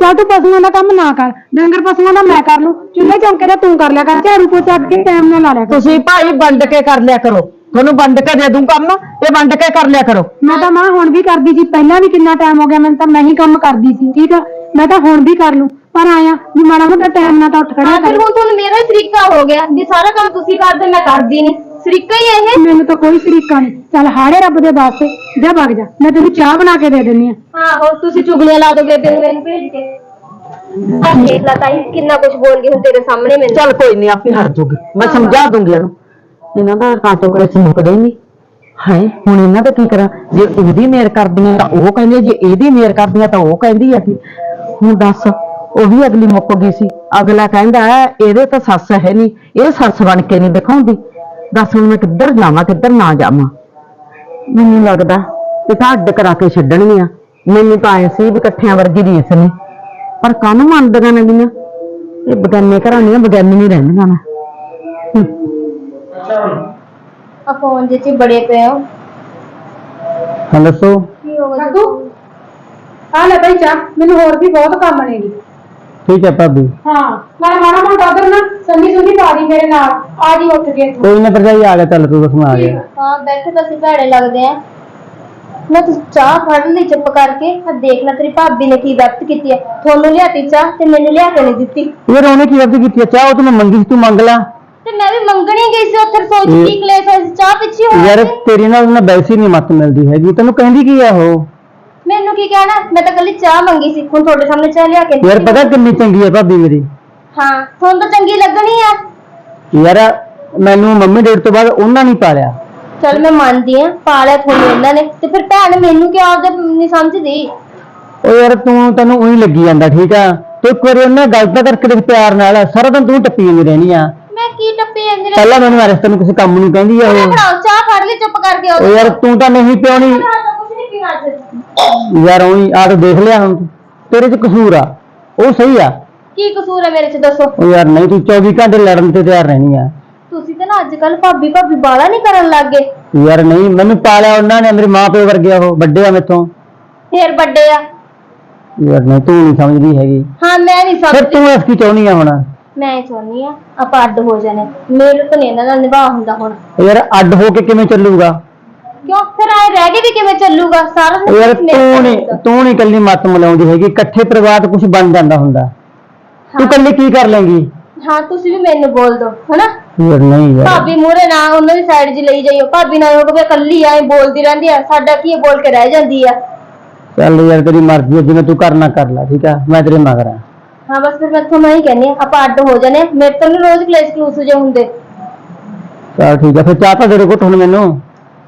ਚੱਲ ਤੂੰ ਪਸ਼ੂਆਂ ਦਾ ਕੰਮ ਨਾ ਕਰ ਡੰਗਰ ਪਸ਼ੂਆਂ ਦਾ ਮੈਂ ਕਰ ਲੂੰ। ਚੁੱਲ੍ਹੇ ਚੌਂਕੇ ਦਾ ਤੂੰ ਕਰ ਲਿਆ ਕਰ ਝਾੜੂ ਪੋਚਾ ਅੱਗੇ ਟਾਈਮ ਨਾਲ ਲਾ ਲਿਆ ਕਰ। ਤੁਸੀਂ ਭਾਈ ਵੰਡ ਕੇ ਕਰ ਲਿਆ ਕਰੋ। ਤੁਹਾਨੂੰ ਵੰਡ ਕੇ ਦੇ ਦੂੰ ਕੰਮ ਤੇ ਵੰਡ ਕੇ ਕਰ ਲਿਆ ਕਰੋ। ਮੈਂ ਤਾਂ ਮਾਂ ਹੁਣ ਵੀ ਕਰਦੀ ਸੀ ਪਹਿਲਾਂ ਵੀ ਕਿੰਨਾ ਟਾਈਮ ਹੋ ਗਿਆ ਮੈਨੂੰ ਤਾਂ ਮੈਂ ਹੀ ਕੰਮ ਕਰਦੀ ਸੀ ਠੀਕ ਆ? ਮੈਂ ਤਾਂ ਹੁਣ ਵੀ ਕਰ ਲੂੰ ਪਰ ਆਇਆ ਵੀ ਮਾੜਾ ਮੋਟਾ ਟਾਈਮ ਨਾਲ ਤਾਂ ਉੱਠ ਹਾਂ ਫਿਰ ਕਰ। ਹੁਣ ਤੁਹਾਨੂੰ ਮੇਰਾ ਹੀ ਤਰੀਕਾ ਹੋ ਗਿਆ ਵੀ ਸਾਰਾ ਕੰਮ ਤੁਸੀਂ ਕਰਦੇ ਮੈਂ ਕਰਦੀ ਨਹੀਂ ਤਰੀਕਾ ਹੀ ਇਹ? ਮੈਨੂੰ ਤਾਂ ਕੋਈ ਤਰੀਕਾ ਨਹੀਂ। ਚੱਲ ਹਾੜੇ ਰੱਬ ਦੇ ਵਾਸਤੇ। ਜਾ ਵਗ ਜਾ। ਮੈਂ ਤੈਨੂੰ ਚਾਹ ਬਣਾ ਕੇ ਦੇ ਦਿੰਨੀ ਆ ਆਹੋ ਤੁਸੀਂ ਚੁਗਲੀਆਂ ਲਾ ਦੋਗੇ ਤੇ ਮੈਨੂੰ ਭੇਜ ਕੇ। ਆਹ ਦੇਖ ਲਾ ਤਾਈ ਕਿੰਨਾ ਕੁਝ ਬੋਲ ਗਈ ਹੁਣ ਤੇਰੇ ਸਾਹਮਣੇ ਮੈਨੂੰ। ਚੱਲ ਕੋਈ ਨਹੀਂ ਆਪੇ ਹਟ ਜੂਗੀ। ਮੈਂ ਸਮਝਾ ਦੂੰਗੀ ਇਹਨੂੰ। ਇਹਨਾਂ ਦਾ ਕਾਟੋ ਕੋਲੇ ਮੁੱਕਦਾ ਹੀ ਨਹੀਂ। ਹੈ? ਹੁਣ ਇਹਨਾਂ ਦਾ ਕੀ ਕਰਾਂ? ਜੇ ਉਹਦੀ ਮੇਰ ਕਰਦੀਆਂ ਤਾਂ ਉਹ ਕਹਿੰਦੀ ਜੇ ਇਹਦੀ ਮੇਰ ਕਰਦੀਆਂ ਤਾਂ ਉਹ ਕਹਿੰਦੀ ਆ ਕਿ? ਹੁਣ ਦੱਸ ਉਹ ਵੀ ਅਗਲੀ ਮੁੱਕ ਗਈ ਸੀ। ਅਗਲਾ ਕਹਿੰਦਾ ਇਹਦੇ ਤਾਂ ਸੱਸ ਹੈ ਨਹੀਂ। ਇਹ ਸੱਸ ਬਣ ਕੇ ਨਹੀਂ ਦਿਖਾਉਂਦੀ। ਦੱਸ ਹੁਣ ਮੈਂ ਕਿੱਧਰ ਜਾਵਾਂ ਕਿੱਧਰ ਨਾ ਜਾਵਾਂ? ਮੈਨੂੰ ਲੱਗਦਾ ਕਿ ਤਾਂ ਅੱਡ ਕਰਾ ਕੇ ਛੱਡਣਗੀਆਂ। ਮੈਨੂੰ ਤਾਂ ਐ ਸੀ ਵੀ ਇਕੱਠਿਆਂ ਵਰਗੀ ਦੀ ਇਸ ਨੇ। ਪਰ ਕਾਹਨੂੰ ਮੰਨਦੀਆਂ ਨੇ ਗੀਆਂ। ਇਹ ਬਗਾਨੇ ਘਰਾਂ ਦੀਆਂ ਬਗਾਨੀ ਨਹੀਂ ਰਹਿੰਦੀਆਂ ਨੇ। ਆ ਫੋਨ ਜੇ ਚ ਬੜੇ ਪਏ ਹੋ ਹਾਂ ਦੱਸੋ। ਕੀ ਹੋ ਗਿਆ ਤੂੰ ਆ ਲੈ ਭਾਈ ਚਾਹ। ਮੈਨੂੰ ਹੋਰ ਵੀ ਬਹੁਤ ਕੰਮ ਨੇਗੇ। ਠੀਕ ਹੈ ਭਾਬੀ। ਹਾਂ ਮੈਂ ਮਾੜਾ ਮੋਟਾ ਉਧਰ ਨਾ ਸੰਨੀ ਸੁਨੀ ਪਾ ਦੀ ਮੇਰੇ ਨਾਲ। ਆ ਜੀ ਉੱਠ ਕੇ। ਕੋਈ ਨਾ ਭਰਜਾਈ ਆ ਗਿਆ ਚੱਲ ਤੂੰ ਬਸ ਮੈਂ ਆ। ਗਿਆ ਹਾਂ ਬੈਠੇ ਤਾਂ ਅਸੀਂ ਭੈੜੇ ਲੱਗਦੇ ਆ। ਮੈਂ ਤੂੰ ਚਾਹ ਫੜ ਲਈ ਚੁੱਪ ਕਰਕੇ ਆ ਦੇਖ ਲੈ ਤੇਰੀ ਭਾਬੀ ਨੇ ਕੀ ਵਰਤ ਕੀਤੀ ਹੈ ਤੁਹਾਨੂੰ ਲਿਆਤੀ ਚਾਹ ਤੇ ਮੈਨੂੰ ਲਿਆ ਕੇ ਨਹੀਂ ਦਿੱਤੀ। ਯਾਰ ਉਹਨੇ ਕੀ ਅਰਜ਼ੀ ਕੀਤੀ ਆ? ਚਾਹ ਉਹ ਤੂੰ ਮੰਗੀ ਸੀ ਤੂੰ ਮੰਗ ਲਾ। ਤੇ ਮੈਂ ਵੀ ਮੰਗਣੀ ਗਈ ਸੀ ਉੱਥੇ ਰਸੋਈ ਚ ਇਹ- ਕੀ ਕਲੇਸ਼ ਹੋਇਆ ਸੀ? ਚਾਹ ਪਿੱਛੇ ਹੋਇਆ ਯਾਰ ਸੀ। ਤੇਰੀ ਨਾਲ ਉਹਨਾਂ ਵੈਸੇ ਨਹੀਂ ਮੱਤ ਮਿਲਦੀ ਹੈਗੀ। ਤੈਨੂੰ ਕਹਿੰਦੀ ਕੀ ਆ ਉਹ? ਮੈਨੂੰ ਕੀ ਕਹਿਣਾ? ਮੈਂ ਤਾਂ ਕੱਲੀ ਚਾਹ ਮੰਗੀ ਸੀ। ਹੁਣ ਤੁਹਾਡੇ ਸਾਹਮਣੇ ਚਾਹ ਲਿਆ ਕੇ ਯਾਰ ਦਿੱਤੀ। ਪਤਾ ਕਿੰਨੀ ਚੰਗੀ ਹੈ ਭਾਬੀ ਮੇਰੀ? ਹਾਂ ਤੁਹਾਨੂੰ ਤਾਂ ਚੰਗੀ ਲੱਗਣੀ ਆ। ਯਾਰ ਮੈਨੂੰ ਮੰਮੀ ਡੇਟ ਤੋਂ ਬਾਅਦ ਉਹਨਾਂ ਨਹੀਂ ਪਾਲਿਆ। ਚਲ ਮੈਂ ਮੰਨਦੀ ਆ ਪਾ ਲਿਆ ਤੁਹਾਨੂੰ ਇਹਨਾਂ ਨੇ। ਤੇ ਫਿਰ ਭੈਣ ਮੈਨੂੰ ਕਿਉਂ ਆਪਦੇ ਨਹੀਂ ਸਮਝਦੀ? ਉਹ ਯਾਰ ਤੂੰ ਤੈਨੂੰ ਉਹੀ ਲੱਗੀ ਜਾਂਦਾ ਠੀਕ ਆ? ਤੂੰ ਇੱਕ ਵਾਰੀ ਉਹਨੇ ਗਲਤ ਕਰਕੇ ਦੇਖ ਪਿਆਰ ਨਾਲ ਸਾਰਾ ਦਿਨ ਤੂੰ ਟੱਪੀ ਜਾਂਦੀ ਰਹਿਣੀ ਆ। ਮੈਂ ਕੀ ਟੱਪੇ ਅੰਦਰ ਪਹਿਲਾਂ ਮੈਨੂੰ ਅਰਸ ਤੈਨੂੰ ਕਿਸੇ ਕੰਮ ਨੂੰ ਕਹਿੰਦੀ ਆ ਉਹ। ਫੜਾਓ ਚਾਹ ਫੜ ਲਈ ਚੁੱਪ ਕਰਕੇ ਉਹ ਯਾਰ ਤੂੰ ਤਾਂ ਨਹੀਂ ਪਿਉਣੀ ਕੁਝ ਨਹੀਂ ਪੀਣਾ ਅੱਜ। ਯਾਰ ਉਹੀ ਆ ਤਾਂ ਦੇਖ ਲਿਆ ਹੁਣ ਤੇਰੇ 'ਚ ਕਸੂਰ ਆ। ਉਹ ਸਹੀ ਆ। ਕੀ ਕਸੂਰ ਹੈ ਮੇਰੇ ਚ ਦੱਸੋ? ਉਹ ਯਾਰ ਨਹੀਂ ਤੂੰ 24 ਘੰਟੇ ਲੜਨ ਤੇ ਤਿਆਰ ਰਹਿਣੀ ਆ। ਤੁਸੀਂ ਤਾਂ ਨਾ ਅੱਜ ਕੱਲ ਭਾਬੀ ਭਾਬੀ ਬਾਲਾ ਨਹੀਂ ਕਰਨ ਲੱਗ। ਗਏ ਯਾਰ ਨਹੀਂ ਮੈਨੂੰ ਪਾਲਿਆ ਉਹਨਾਂ ਨੇ ਮੇਰੇ ਮਾਂ ਪਿਓ ਵਰਗੇ ਆ ਉਹ ਵੱਡੇ ਆ ਮੇਥੋਂ। ਫੇਰ ਵੱਡੇ ਆ। ਯਾਰ ਨਹੀਂ ਤੂੰ ਨਹੀਂ ਸਮਝਦੀ ਹੈਗੀ। ਹਾਂ ਮੈਂ ਨਹੀਂ ਫਿਰ ਸਮਝਦੀ। ਤੂੰ ਇਸ ਕੀ ਚਾਹੁੰਦੀ ਆ ਹੁਣ? ਮੈਂ ਇਹ ਚਾਹੁੰਦੀ ਆ ਆਪਾਂ ਅੱਡ ਹੋ ਜਾਣੇ। ਮੇਰੇ ਤੋਂ ਇਹਨਾਂ ਨਾਲ ਨਿਭਾ ਹੁੰਦਾ ਹੁਣ। ਯਾਰ ਅੱਡ ਹੋ ਕੇ ਕਿਵੇਂ ਚੱਲੂਗਾ? ਕਿਉਂ? ਫਿਰ ਆਏ ਰਹਿ ਕੇ ਵੀ ਕਿਵੇਂ ਚੱਲੂਗਾ? ਸਾਰਾ ਦਿਨ ਯਾਰ ਮੇਰੇ ਤੂੰ ਨਾਲ ਨਹੀਂ ਹੁੰਦਾ। ਤੂੰ ਨਹੀਂ ਕੱਲੀ ਮੱਤ ਮਲਾਉਂਦੀ ਹੈਗੀ। ਇਕੱਠੇ ਪਰਿਵਾਰ ਤੋਂ ਕੁਝ ਬਣ ਜਾਂਦਾ ਹੁੰਦਾ। ਤੂੰ ਕੱਲੀ ਕੀ ਕਰ ਲੇਂਗੀ ਹਾਂ ਤੁਸੀਂ ਵੀ ਮੈਨੂੰ ਬੋਲ ਦਿਓ ਹਨਾ? ਯਾਰ ਨਹੀਂ ਯਾਰ। ਭਾਬੀ ਮੂਹਰੇ ਨਾ ਉਹਨਾਂ ਦੀ ਸਾਈਡ 'ਚ ਲਈ ਜਾਈਓ। ਭਾਬੀ ਨਾਲ ਉਹ ਕਹੇ ਕੱਲੀ ਆਏ ਬੋਲਦੀ ਰਹਿੰਦੀ ਆ। ਸਾਡਾ ਕੀ ਹੈ, ਬੋਲ ਕੇ ਰਹਿ ਜਾਂਦੀ ਆ। ਚੱਲ ਯਾਰ ਤੇਰੀ ਮਰਜ਼ੀ ਹੈ ਜਿਵੇਂ ਤੂੰ ਕਰਨਾ ਕਰ ਲੈ ਠੀਕ ਆ? ਮੈਂ ਤੇਰੇ ਮਗਰ ਆ। ਹਾਂ ਬਸ ਫਿਰ ਮੈਂ ਤੁਹਾਨੂੰ ਹੀ ਕਹਿੰਦੀ ਆ ਆਪਾਂ ਅੱਡ ਹੋ ਜਾਣੇ ਮੇਰੇ ਤੋਂ ਨੀ ਰੋਜ਼ ਕਲੇਸ਼ ਕਲੂਸ ਜੇ ਹੁੰਦੇ। ਚੱਲ ਠੀਕ ਆ ਫਿਰ ਚਾਹ ਤਾਂ ਤੇਰੇ ਕੋਲ ਹੁਣ ਮੈਨੂੰ।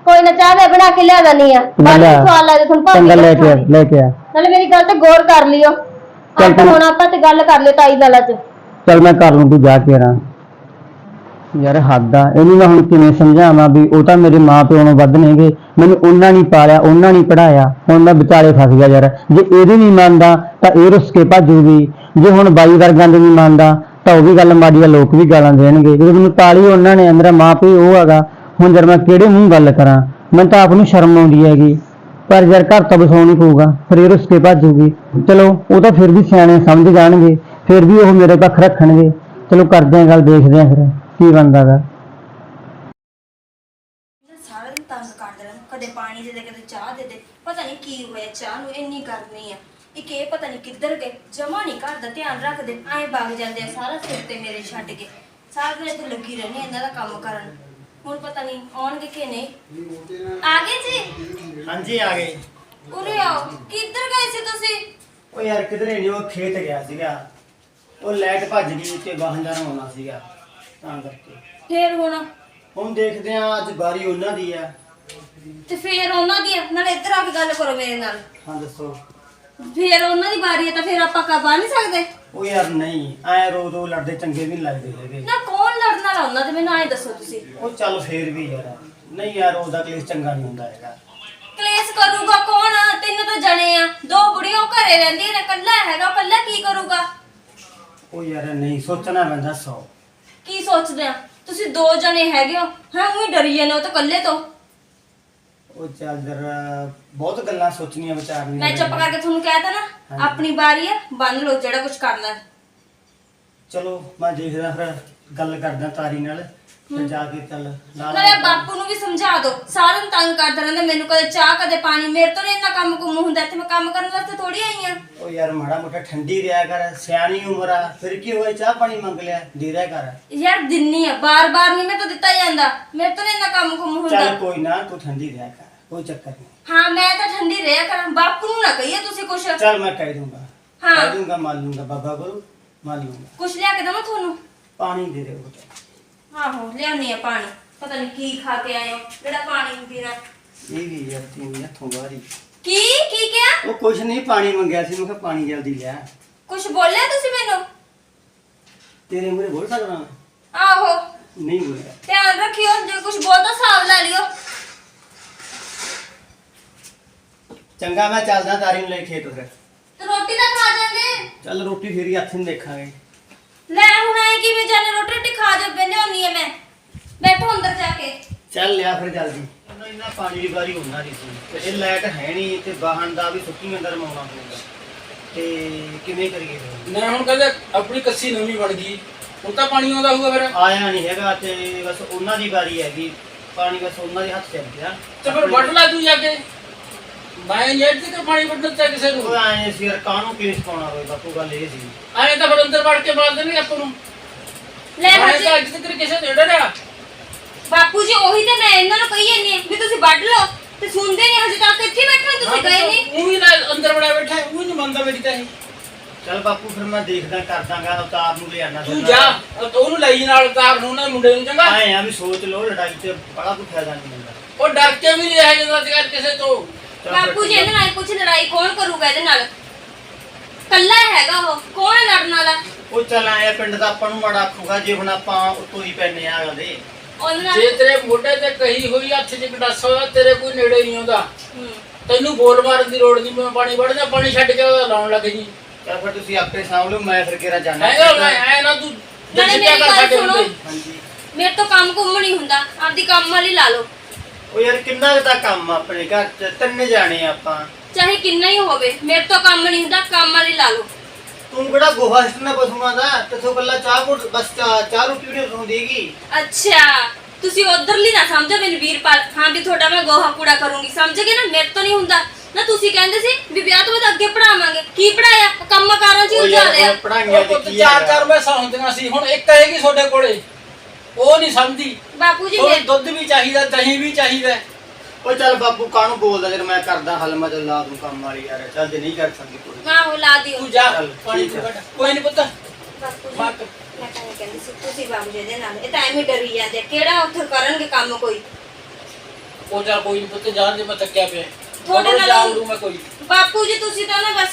ਕੋਈ ਨਾ ਚਾਹ ਮੈਂ ਬਣਾ ਕੇ ਲਿਆ ਦਨੀ ਆ ਬਾਅਦ ਲੈ। ਵਿੱਚ ਸਵਾਲ ਲੱਗਦਾ ਤੁਹਾਨੂੰ ਭਾਬੀ ਚੰਗਾ ਲੈ ਕੇ ਆ। ਲੈ ਕੇ ਆ। ਨਾਲੇ ਮੇਰੀ ਗੱਲ ਤੇ ਗੌਰ ਕਰ ਲਿਓ। ਚੱਲ ਅੱਜ ਤੂੰ- ਹੁਣ ਆਪਾਂ ਤੇ ਗੱਲ ਕਰ ਲਿਓ ਤਾਈ ਲਾਲਾ ਚ ਚੱਲ ਮੈਂ ਕਰ ਲੂੰ ਤੂੰ ਜਾ ਕੇ ਰਾਂ ਯਾਰ ਹੱਦ ਆ ਇਹਨੂੰ ਮੈਂ ਹੁਣ ਕਿਵੇਂ ਸਮਝਾਵਾਂ ਵੀ ਉਹ ਤਾਂ ਮੇਰੇ ਮਾਂ ਪਿਓ ਨੂੰ ਵੱਧ ਨੇਗੇ ਮੈਨੂੰ ਉਹਨਾਂ ਨਹੀਂ ਪਾਲਿਆ ਉਹਨਾਂ ਨਹੀਂ ਪੜਾਇਆ ਹੁਣ ਮੈਂ ਵਿਚਾਲੇ ਫਸ ਗਿਆ ਯਾਰ। ਜੇ ਇਹਦੀ ਨਹੀਂ ਮੰਨਦਾ ਤਾਂ ਇਹ ਰੁੱਸ ਕੇ ਭੱਜੂਗੀ। ਜੇ ਹੁਣ ਬਾਈ ਵਰਗਾਂ ਦੇ ਨਹੀਂ ਮੰਨਦਾ ਤਾਂ ਉਹ ਵੀ ਗੱਲ ਮਾੜੀ ਆ ਲੋਕ ਵੀ ਗਾਲਾਂ ਦੇਣਗੇ। ਜਦੋਂ ਮੈਨੂੰ ਪਾਲੀ ਉਹਨਾਂ ਨੇ ਮੇਰਾ ਮਾਂ ਪਿਓ ਉਹ ਹੈਗਾ ਹੁਣ ਜਦ ਮੈਂ ਕਿਹੜੇ ਮੂੰਹ ਗੱਲ ਕਰਾਂ ਮੈਂ ਤਾਂ ਆਪ ਨੂੰ ਸ਼ਰਮ ਆਉਂਦੀ ਹੈਗੀ। ਪਰ ਯਾਰ ਘਰ ਤਾਂ ਬਸਾਉਣਾ ਪਊਗਾ, ਫਿਰ ਇਹ ਰੁੱਸ ਕੇ ਭੱਜੂਗੀ ਚਲੋ, ਉਹ ਤਾਂ ਫਿਰ ਵੀ ਸਿਆਣੇ ਸਮਝ ਜਾਣਗੇ, ਫਿਰ ਵੀ ਉਹ ਮੇਰੇ ਪੱਖ ਰੱਖਣਗੇ। ਚਲੋ ਕਰਦੇ ਆਂ ਗੱਲ, ਦੇਖਦੇ ਆਂ ਫਿਰ ਕੀ ਬਣਦਾ ਗਾ। ਸਾਰਾ ਦਿਨ ਤੰਗ ਕਰਦੇ ਰਹਿਣ ਕਦੇ ਪਾਣੀ ਦੇ ਦੇ, ਕਦੇ ਚਾਹ ਦੇ ਦੇ। ਪਤਾ ਨਹੀਂ ਕੀ ਹੋਇਆ, ਚਾਹ ਨੂੰ ਇੰਨੀ ਕਰਨੀ ਆ। ਇੱਕ ਇਹ ਪਤਾ ਨਹੀਂ ਕਿੱਧਰ ਗਏ, ਜਮਾ ਨਹੀਂ ਘਰ ਦਾ ਧਿਆਨ ਰੱਖਦੇ। ਐਂ ਵਗ ਜਾਂਦੇ ਆ ਸਾਰਾ ਸਿਰ ਤੇ ਮੇਰੇ ਛੱਡ ਕੇ। ਸਾਰਾ ਦਿਨ ਇੱਥੇ ਲੱਗੀ ਰਹਿੰਦੀ ਇਹਨਾਂ ਦਾ ਕੰਮ ਕਰਨ। ਹੁਣ ਪਤਾ ਨਹੀਂ ਆਉਣਗੇ ਕਿ ਨਹੀਂ। ਆ ਗਏ ਜੀ? ਹਾਂਜੀ ਆ ਗਏ। ਉਰੇ ਆਓ। ਕਿੱਧਰ ਗਏ ਸੀ ਤੁਸੀਂ? ਉਹ ਯਾਰ ਕਿਧਰੇ ਨਹੀਂ ਉਹ ਖੇਤ ਗਿਆ ਸੀਗਾ। ਉਹ ਲਾਈਟ ਭੱਜ ਗਈ ਤੇ ਵਾਹਨ ਜਾਣਾ ਹੋਣਾ ਸੀਗਾ ਤਾਂ ਕਰਕੇ। ਫੇਰ ਹੁਣ? ਹੁਣ ਦੇਖਦੇ ਆ ਅੱਜ ਬਾਰੀ ਉਹਨਾਂ ਦੀ ਆ। ਤੇ ਫੇਰ ਉਹਨਾਂ ਦੀ ਨਾਲੇ ਇੱਧਰ ਆ ਕੇ ਗੱਲ ਕਰੋ ਮੇਰੇ ਨਾਲ। ਹਾਂ ਦੱਸੋ। ਫੇਰ ਉਹਨਾਂ ਦੀ ਵਾਰੀ ਹੈ ਤਾਂ ਫੇਰ ਆਪਾਂ ਕਬਾ ਨਹੀਂ ਸਕਦੇ? ਉਹ ਯਾਰ ਨਹੀਂ ਐ ਰੋ ਰੋ ਲੜਦੇ ਚੰਗੇ ਵੀ ਨਹੀਂ ਲੱਗਦੇ ਹੈਗੇ। ਨਾ ਕੌਣ ਲੜਨ ਵਾਲਾ ਉਹਨਾਂ ਤੇ ਮੈਨੂੰ ਐਂ ਦੱਸੋ ਤੁਸੀਂ। ਉਹ ਚੱਲ ਫੇਰ ਵੀ ਯਾਰ। ਨਹੀਂ ਯਾਰ ਉਹਦਾ ਕਲੇਸ਼ ਚੰਗਾ ਨਹੀਂ ਹੁੰਦਾ ਹੈਗਾ। ਕਲੇਸ਼ ਕਰੂਗਾ ਕੌਣ? ਤਿੰਨ ਤਾਂ ਜਣੇ ਆ। ਦੋ ਬੁੜੀਆਂ ਉਹ ਘਰੇ ਰਹਿੰਦੀਆਂ ਨੇ ਕੱਲਾ ਹੈਗਾ ਕੱਲਾ ਕੀ ਕਰੂਗਾ? ਉਹ ਯਾਰ ਨਹੀਂ ਸੋਚਣਾ ਪੈਂਦਾ ਸੌ। ਕੀ ਸੋਚਦੇ ਆ? ਤੁਸੀਂ ਦੋ ਜਣੇ ਹੈਗੇ ਹੋ। ਹਾਂ ਉਹੀ ਡਰੀ ਜਾਂਦੇ ਹੋ ਤਾਂ ਕੱਲੇ ਤੋਂ। ਉਹ ਚੱਲ ਜਰਾ ਬਹੁਤ ਗੱਲਾਂ ਸੋਚਣੀਆਂ ਵਿਚਾਰਨੀਆਂ ਮੈਂ ਚੁੱਪ ਕਰਕੇ ਤੁਹਾਨੂੰ ਕਹਿਤਾ ਨਾ ਆਪਣੀ ਵਾਰੀ ਆ ਬੰਨ ਲਓ ਜਿਹੜਾ ਕੁਝ ਕਰਨਾ ਹੈ। ਚਲੋ ਮੈਂ ਦੇਖਦਾ ਫਿਰ। ਗੱਲ ਕਰਦਾ ਤਾਰੀ ਨਾਲ ਫਿਰ ਜਾ ਕੇ ਚੱਲ ਨਾਲ ਨਾਲੇ ਬਾਪੂ ਨੂੰ ਵੀ ਸਮਝਾ ਦਿਓ ਸਾਰਿਆਂ ਨੂੰ ਤੰਗ ਕਰਦਾ ਰਹਿੰਦਾ ਮੈਨੂੰ ਕਦੇ ਚਾਹ ਕਦੇ ਪਾਣੀ ਮੇਰੇ ਤੋਂ ਨੀ ਇੰਨਾ ਕੰਮ ਕੁਮ ਹੁੰਦਾ ਇੱਥੇ ਮੈਂ ਕੰਮ ਕਰਨ ਵਾਸਤੇ ਥੋੜੀ ਆਈ ਆ। ਉਹ ਯਾਰ ਮਾੜਾ ਮੋਟਾ ਠੰਡੀ ਰਿਆ ਕਰ ਸਿਆਣੀ ਉਮਰ ਆ ਫਿਰ ਕੀ ਹੋਇਆ ਚਾਹ ਪਾਣੀ ਮੰਗ ਲਿਆ ਦੇ ਕਰ। ਯਾਰ ਦਿੰਨੀ ਆ ਬਾਰ-ਬਾਰ ਨਹੀਂ ਮੈਂ ਤਾਂ ਦਿੱਤਾ ਜਾਂਦਾ ਮੇਰੇ ਤੋਂ ਨੀ ਇੰਨਾ ਕੰਮ ਕੁਮ ਹੁੰਦਾ। ਚੱਲ ਕੋਈ ਨਾ ਤੂੰ ਠੰਡੀ ਰਿਆ ਕਰ ਕੋਈ ਚੱਕਰ ਨਹੀਂ ਹਾਂ ਮੈਂ ਤਾਂ ਠੰਡੀ ਰਹਿਆ ਕਰਾਂ ਬਾਪੂ ਨੂੰ ਨਾ ਕਹੀਏ ਤੁਸੀਂ ਕੁਛ। ਚੱਲ ਮੈਂ ਕਹਿ ਦੂੰਗਾ। ਹਾਂ। ਕਹਿ ਦੂੰਗਾ ਮੰਨ ਲੂੰਗਾ ਬਾਬਾ ਗੁਰੂ ਮੰਨ ਲੂੰਗਾ। ਕੁਛ ਲਿਆ ਕੇ ਦਵਾਂ ਤੁਹਾਨੂੰ? ਪਾਣੀ ਦੇ ਦੇ ਉਹ ਆਹੋ ਲਿਆਉਣੀ ਆ ਪਾਣੀ। ਪਤਾ ਨਹੀਂ ਕੀ ਖਾ ਕੇ ਆਏ ਹੋ ਜਿਹੜਾ ਪਾਣੀ ਨਹੀਂ ਪੀਣਾ ਇਹ ਵੀ ਯਾਰ ਤੀਨ ਹੱਥੋਂ ਬਾਹਰੀ ਕੀ? ਕੀ ਕਿਹਾ? ਉਹ ਕੁਛ ਨਹੀਂ ਪਾਣੀ ਮੰਗਿਆ ਸੀ। ਮੈਂ ਕਿਹਾ ਪਾਣੀ ਜਲਦੀ ਲਿਆ ਕੁਛ ਬੋਲਿਆ ਤੁਸੀਂ ਮੈਨੂੰ? ਤੇਰੇ ਮੂਹਰੇ ਬੋਲ ਸਕਦਾ ਮੈਂ? ਆਹੋ। ਨਹੀਂ ਬੋਲਿਆ। ਧਿਆਨ ਰੱਖਿਓ ਜੇ ਕੁਛ ਬੋਲਦਾ ਹਿਸਾਬ ਲੈ ਲਿਓ। ਚੰਗਾ ਮੈਂ ਚੱਲਦਾ ਤਾਰੀ ਨੂੰ ਲੈ ਕੇ ਖੇਤ ਫਿਰ ਤੇ ਰੋਟੀ ਤਾਂ ਖਾ ਜਾਂਗੇ। ਚੱਲ ਰੋਟੀ ਫੇਰ ਹੱਥ ਨੂੰ ਦੇਖਾਂਗੇ। ਲੈ ਹੁਣ ਆਏ ਕਿਵੇਂ ਜਾਣੇ ਰੋਟੀ ਰੋਟੀ ਖਾ ਜਾ ਬੰਨੇ ਹੁੰਨੀ ਆ ਮੈਂ। ਬੈਠੋ ਅੰਦਰ ਜਾ ਕੇ। ਚੱਲ ਲਿਆ ਫਿਰ ਜਲਦੀ। ਇੰਨਾ ਇੰਨਾ ਪਾਣੀ ਦੀ ਵਾਰੀ ਹੁੰਦਾ ਨਹੀਂ ਸੀ। ਤੇ ਇਹ ਲਾਈਟ ਹੈ ਨਹੀਂ ਤੇ ਵਾਹਨ ਦਾ ਵੀ ਸੁੱਕੀ ਅੰਦਰ ਮਾਉਣਾ ਪਊਗਾ। ਤੇ ਕਿਵੇਂ ਕਰੀਏ ਫਿਰ? ਨਾ ਹੁਣ ਕਹਿੰਦੇ ਆਪਣੀ ਕੱਸੀ ਨਵੀਂ ਬਣ ਗਈ। ਹੁਣ ਤਾਂ ਪਾਣੀ ਆਉਂਦਾ ਹੋਊਗਾ ਫਿਰ। ਆਇਆ ਨਹੀਂ ਹੈਗਾ ਤੇ ਬਸ ਉਹਨਾਂ ਦੀ ਵਾਰੀ ਹੈਗੀ। ਪਾਣੀ ਬਸ ਉਹਨਾਂ ਦੇ ਹੱਥ ਚੱਲ ਗਿਆ। ਤੇ ਫਿਰ ਵੱਢ ਲੈ ਤੂੰ ਜਾ ਕੇ। ਮੈਂ ਨੇਟ ਤੇ ਪਾਣੀ ਵੱਢਣ ਤੇ ਕਿਸੇ ਉਹ ਨੂੰ ਆਏ ਸੀ ਯਾਰ ਕਾਹਨੂੰ ਕੇਸ ਪਾਉਣਾ ਹੋਵੇ ਬਾਪੂ ਗੱਲ ਇਹ ਸੀ। ਆਏ ਤਾਂ ਫਿਰ ਅੰਦਰ ਵੜ ਕੇ ਮਾਰ ਦੇਣਗੇ ਆਪਾਂ ਨੂੰ। ਲੈ ਮੈਂ ਹਜੇ ਤਾਂ ਅੱਜ ਤੱਕ ਕਿਸੇ ਨੇ ਡਰਿਆ। ਬਾਪੂ ਜੀ ਉਹੀ ਤੇ ਮੈਂ ਇਹਨਾਂ ਨੂੰ ਕਹੀ ਜਾਂਦੀ ਹਾਂ ਵੀ ਤੁਸੀਂ ਵੱਢ ਲਓ ਤੇ ਸੁਣਦੇ ਨਹੀਂ ਹਜੇ ਤੱਕ ਇੱਥੇ ਹੀ ਬੈਠੇ ਹੋ ਤੁਸੀਂ ਗਏ ਨਹੀਂ। ਉਹ ਹੀ ਨਾ ਅੰਦਰ ਬੜਾ ਬੈਠਾ ਉਹ ਨਹੀਂ ਮੰਨਦਾ ਮੇਰੀ ਤਾਂ ਇਹ। ਚੱਲ ਬਾਪੂ ਫਿਰ ਮੈਂ ਦੇਖਦਾ ਕਰਦਾਗਾ ਉਤਾਰ ਨੂੰ ਲਿਆਣਾ ਤੂੰ ਜਾ ਉਹ ਉਹਨੂੰ ਲਈ ਨਾਲ ਕਾਰ ਨੂੰ ਨਾ ਮੁੰਡੇ ਨੂੰ ਚੰਗਾ? ਆਏ ਆ ਵੀ ਸੋਚ ਲਓ ਲੜਾਈ ਤੇ ਬੜਾ ਕੁਝ ਫਾਇਦਾ ਨਹੀਂ ਹੁੰਦਾ। ਉਹ ਡਰ ਕੇ ਵੀ ਨਹੀਂ ਰਹਿ ਜਾਂਦਾ ਸੀਗਾ ਕਿਸੇ ਤੋਂ। ਬਾਪੂ ਜੀ ਇਹਦੇ ਨਾਲ ਕੁਝ ਲੜਾਈ ਕੌਣ ਕਰੂਗਾ ਇਹਦੇ ਨਾਲ? ਕੱਲਾ ਹੈਗਾ ਉਹ। ਕੌਣ ਹੈ ਲੜਨ ਵਾਲਾ? ਉਹ ਚੱਲ ਆਏ ਆ, ਪਿੰਡ ਦਾ ਆਪਾਂ ਨੂੰ ਮਾੜਾ ਆਖੂਗਾ ਜੇ ਹੁਣ ਆਪਾਂ ਉੱਤੋਂ ਹੀ ਪੈਨੇ ਆ ਉਹਦੇ ਨਾਲ ਜੇ ਤੇਰੇ ਮੋਢੇ ਤੇ ਕਹੀ ਹੋਈ ਹੱਥ 'ਚ ਗਡਾਸਾ ਹੋਇਆ ਤੇਰੇ ਕੋਈ ਨੇੜੇ ਨਹੀਂ ਆਉਂਦਾ। ਹੂੰ। ਤੈਨੂੰ ਬੋਲ ਮਾਰਨ ਦੀ ਲੋੜ ਨਹੀਂ ਮੈਂ ਪਾਣੀ ਵੜਦਾ ਪਾਣੀ ਛੱਡ ਕੇ ਉਹਦਾ ਲਾਉਣ ਲੱਗ ਜੀ। ਚੱਲ ਫਿਰ ਤੁਸੀਂ ਆਪੇ ਸਾਂਭ ਲਓ ਮੈਂ ਫਿਰ ਕਿਹੜਾ ਜਾਣਾ। ਐ ਨਾ ਤੂੰ ਨਾਲੇ ਮੇਰੀ ਕਰ ਗੱਲ ਸਾਡੇ ਸੁਣੋ। ਹੁੰਦੇ ਹਾਂਜੀ। ਮੇਰੇ ਤੋਂ ਕੰਮ ਕੁੰਮ ਨਹੀਂ ਹੁੰਦਾ। ਆਪਦੀ ਕੰਮ ਵਾਲੀ ਲਾ ਲਓ। ਉਹ ਯਾਰ ਕਿੰਨਾ ਕੁ ਤਾਂ ਕੰਮ ਆ ਆਪਣੇ ਘਰ ਚ? ਤਿੰਨ ਜਾਣੇ ਆ ਆਪਾਂ। ਚਾਹੇ ਕਿੰਨਾ ਹੀ ਹੋਵੇ ਮੇਰੇ ਤੋਂ ਕੰਮ ਨਹੀਂ ਹੁੰਦਾ ਕੰਮ ਵਾਲੀ ਲਾ ਲਓ। ਤੂੰ ਕਿਹੜਾ ਗੋਹਾ ਸਿੱਟਣਾ ਪਸ਼ੂਆਂ ਦਾ? ਤੇਥੋਂ ਕੱਲਾ ਚਾਹ ਘੁੱਟ ਬਸ ਚਾਹ ਚਾਹ ਰੋਟੀ ਵੀ ਤੁਹਾਨੂੰ ਦੇਗੀ ਅੱਛਾ ਤੁਸੀਂ ਉਧਰਲੀ ਨਾ ਸਮਝੋ ਮੈਨੂੰ ਵੀਰਪਾਲ। ਹਾਂ ਵੀ ਤੁਹਾਡਾ ਮੈਂ ਗੋਹਾ ਕੂੜਾ ਕਰੂੰਗੀ। ਸਮਝ ਗਏ ਨਾ ਮੇਰੇ ਤੋਂ ਨਹੀਂ ਹੁੰਦਾ। ਨਾ ਤੁਸੀਂ ਕਹਿੰਦੇ ਸੀ ਵੀ ਵਿਆਹ ਤੋਂ ਬਾਅਦ ਅੱਗੇ ਪੜਾਵਾਂਗੇ ਕੀ ਪੜਾਇਆ ਕੰਮਾਂ ਕਾਰਾਂ 'ਚ ਹੀ ਉਲਝਾ ਲਿਆ। ਪੜਾਈਆਂ ਤੇ ਪੁੱਤ ਕੀ ਚਾਰ? ਚਾਰ ਮੈਸਾਂ ਹੁੰਦੀਆਂ ਸੀ। ਹੁਣ ਇੱਕ ਹੈਗੀ ਤੁਹਾਡੇ ਕੋਲੇ। ਉਹ ਨਹੀਂ ਸਮਝਦੀ। ਬਾਪੂ ਜੀ ਉਹ ਦੁੱਧ ਵੀ ਚਾਹੀਦਾ ਦਹੀਂ ਵੀ ਚਾਹੀਦਾ। ਉਹ ਚੱਲ ਬਾਪੂ ਕਾਹਨੂੰ ਬੋਲਦਾ ਜਦ ਮੈਂ ਕਰਦਾ ਹੱਲ ਮੈਂ ਲਾ ਦੂੰ ਕੰਮ ਵਾਲੀ ਯਾਰ। ਚੱਲ ਜੇ ਨਹੀਂ ਕਰ ਸਕਦੀ ਕੋਈ। ਮਾਂ ਉਹ ਲਾ ਦਿਓ। ਤੂੰ ਜਾ ਚੱਲ, ਪਾਣੀ ਠੀਕ ਹੈ। ਪੀ ਕੋਈ ਨਹੀਂ ਪੁੱਤ। ਬਾਪੂ ਜੀ ਮੱਤ ਮੈਂ ਤਾਂ ਇਹ ਕਹਿੰਦੀ ਸੀ ਤੁਸੀਂ ਬਾਬੂ ਜੀ ਦੇ ਨਾਲ। ਇਹ ਤਾਂ ਐਵੇਂ ਡਰੀ ਜਾਂਦੇ ਆ। ਕਿਹੜਾ ਉੱਥੇ ਕਰਨਗੇ ਕੰਮ ਕੋਈ? ਉਹ ਜਾ ਕੋਈ ਨਹੀਂ ਪੁੱਤ ਜਾਣ ਦੇ ਮੈਂ ਥੱਕਿਆ ਪਿਆ। ਤੁਹਾਡੇ ਤੁਹਾਡੇ ਨਾਲ- ਨਾਲ ਲੂ ਮੈਂ ਕੋਈ। ਬਾਪੂ ਜੀ ਤੁਸੀਂ ਤਾਂ ਨਾ ਬਸ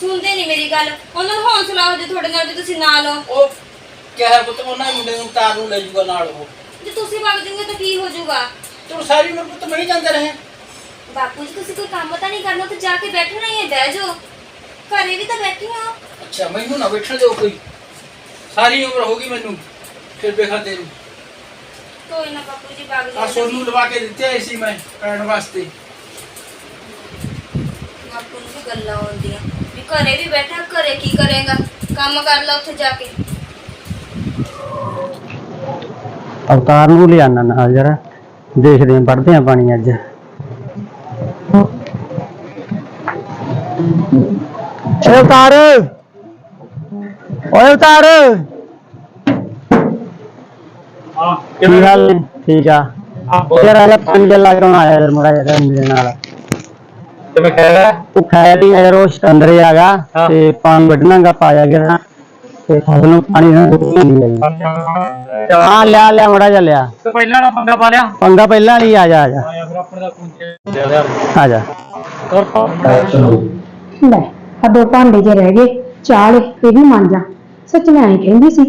ਸੁਣਦੇ ਨਹੀਂ ਮੇਰੀ ਗੱਲ। ਉਹਨਾਂ ਨੂੰ ਹੌਸਲਾ ਹੋ ਜੇ ਤੁਹਾਡੇ ਨਾਲ ਵੀ ਤੁਸੀਂ ਨਾ ਲਓ। ਉਹ ਕਿਹਾ ਪੁੱਤ ਉਹਨਾਂ ਮੁੰਡੇ ਨੂੰ ਤਾਰ ਨੂੰ ਲੈ ਜੂਗਾ ਨਾਲ ਉਹ। ਜੇ ਤੁਸੀਂ ਵਗ ਜਾਓਗੇ ਤਾਂ ਕੀ ਹੋ ਜਾਊਗਾ? ਤੂੰ ਸਾਰੀ ਉਮਰ ਪੁੱਤ ਮੈਂ ਹੀ ਜਾਂਦੇ ਰਹੇ ਬਾਪੂ ਜੀ ਤੁਸੀਂ ਕੋਈ ਕੰਮ ਤਾਂ ਨਹੀਂ ਕਰਨਾ ਤੇ ਜਾ ਕੇ ਬੈਠਣਾ ਹੀ ਹੈ ਬਹਿ ਜਾਓ। ਘਰੇ ਵੀ ਤਾਂ ਬੈਠੀ ਹੋ। ਅੱਛਾ ਮੈਨੂੰ ਨਾ ਬੈਠਣ ਦਿਓ ਕੋਈ। ਸਾਰੀ ਉਮਰ ਹੋਗੀ ਮੈਨੂੰ ਫਿਰ ਬੇਖਾਤੇ ਨੂੰ ਕੋਈ ਨਾ ਬਾਪੂ ਜੀ ਬਾਗ ਆ ਜਾਂਦੇ ਸੋਨੂੰ ਲਵਾ ਕੇ ਦਿੱਤੇ ਹੋਏ ਸੀ ਮੈਂ ਪੈਣ ਵਾਸਤੇ। ਬਾਪੂ ਨੂੰ ਵੀ ਗੱਲਾਂ ਆਉਂਦੀਆਂ। ਵੀ ਘਰੇ ਵੀ ਬੈਠਾ ਘਰੇ ਕੀ ਕਰੇਗਾ? ਕੰਮ ਕਰ ਲਾ ਉੱਥੇ ਜਾ ਕੇ। ਅਵਤਾਰ ਨੂੰ ਲਿਆਣਾ ਨਾਲ ਜਰਾ। ਦੇਖਦੇ ਆਂ ਪੜਦੇ ਆਂ ਪਾਣੀ ਅੱਜ। ਓਏ ਅਵਤਾਰ! ਓਏ ਅਵਤਾਰ! ਕੀ ਹਾਲ ਨੇ ਠੀਕ ਆ। ਯਾਰ ਆਲਾ ਲੱਗ ਰਹਾ ਆਇਆ ਯਾਰ ਮੜਾ ਯਾਰ ਮੇਰੇ ਨਾਲ। ਤੇ ਮੈਂ ਕਹਿ ਰਿਹਾ ਉਹ ਖੈਰ ਹੀ ਯਾਰ ਉਹ ਅੰਦਰ ਹੀ। ਆਗਾ ਤੇ ਪਾਣੀ ਵੱਢਣਾਗਾ ਪਾਇਆ ਗਿਆ ਤੇ ਫਸਲ ਨੂੰ ਪਾਣੀ ਨਾ ਹਾਂ ਲਿਆ ਲਿਆ ਮੜਾ ਜਾ ਲਿਆ। ਤੇ ਪਹਿਲਾਂ ਨਾ ਪੰਗਾ ਪਾ ਲਿਆ? ਪੰਗਾ ਪਹਿਲਾਂ ਨਹੀਂ ਆ ਜਾ ਆ ਜਾ। ਆਇਆ ਫਿਰ ਆਪਣੇ ਦਾ ਖੂਨ ਦੇ ਯਾਰ ਆ ਜਾ। ਲੈ ਆ ਦੋ ਭਾਂਡੇ ਜੇ ਰਹਿ ਗਏ ਚਾਹ ਲੈ ਇਹ ਵੀ ਮਾਂਜਾਂ ਸੱਚ ਮੈਂ ਐਂ ਕਹਿੰਦੀ ਸੀ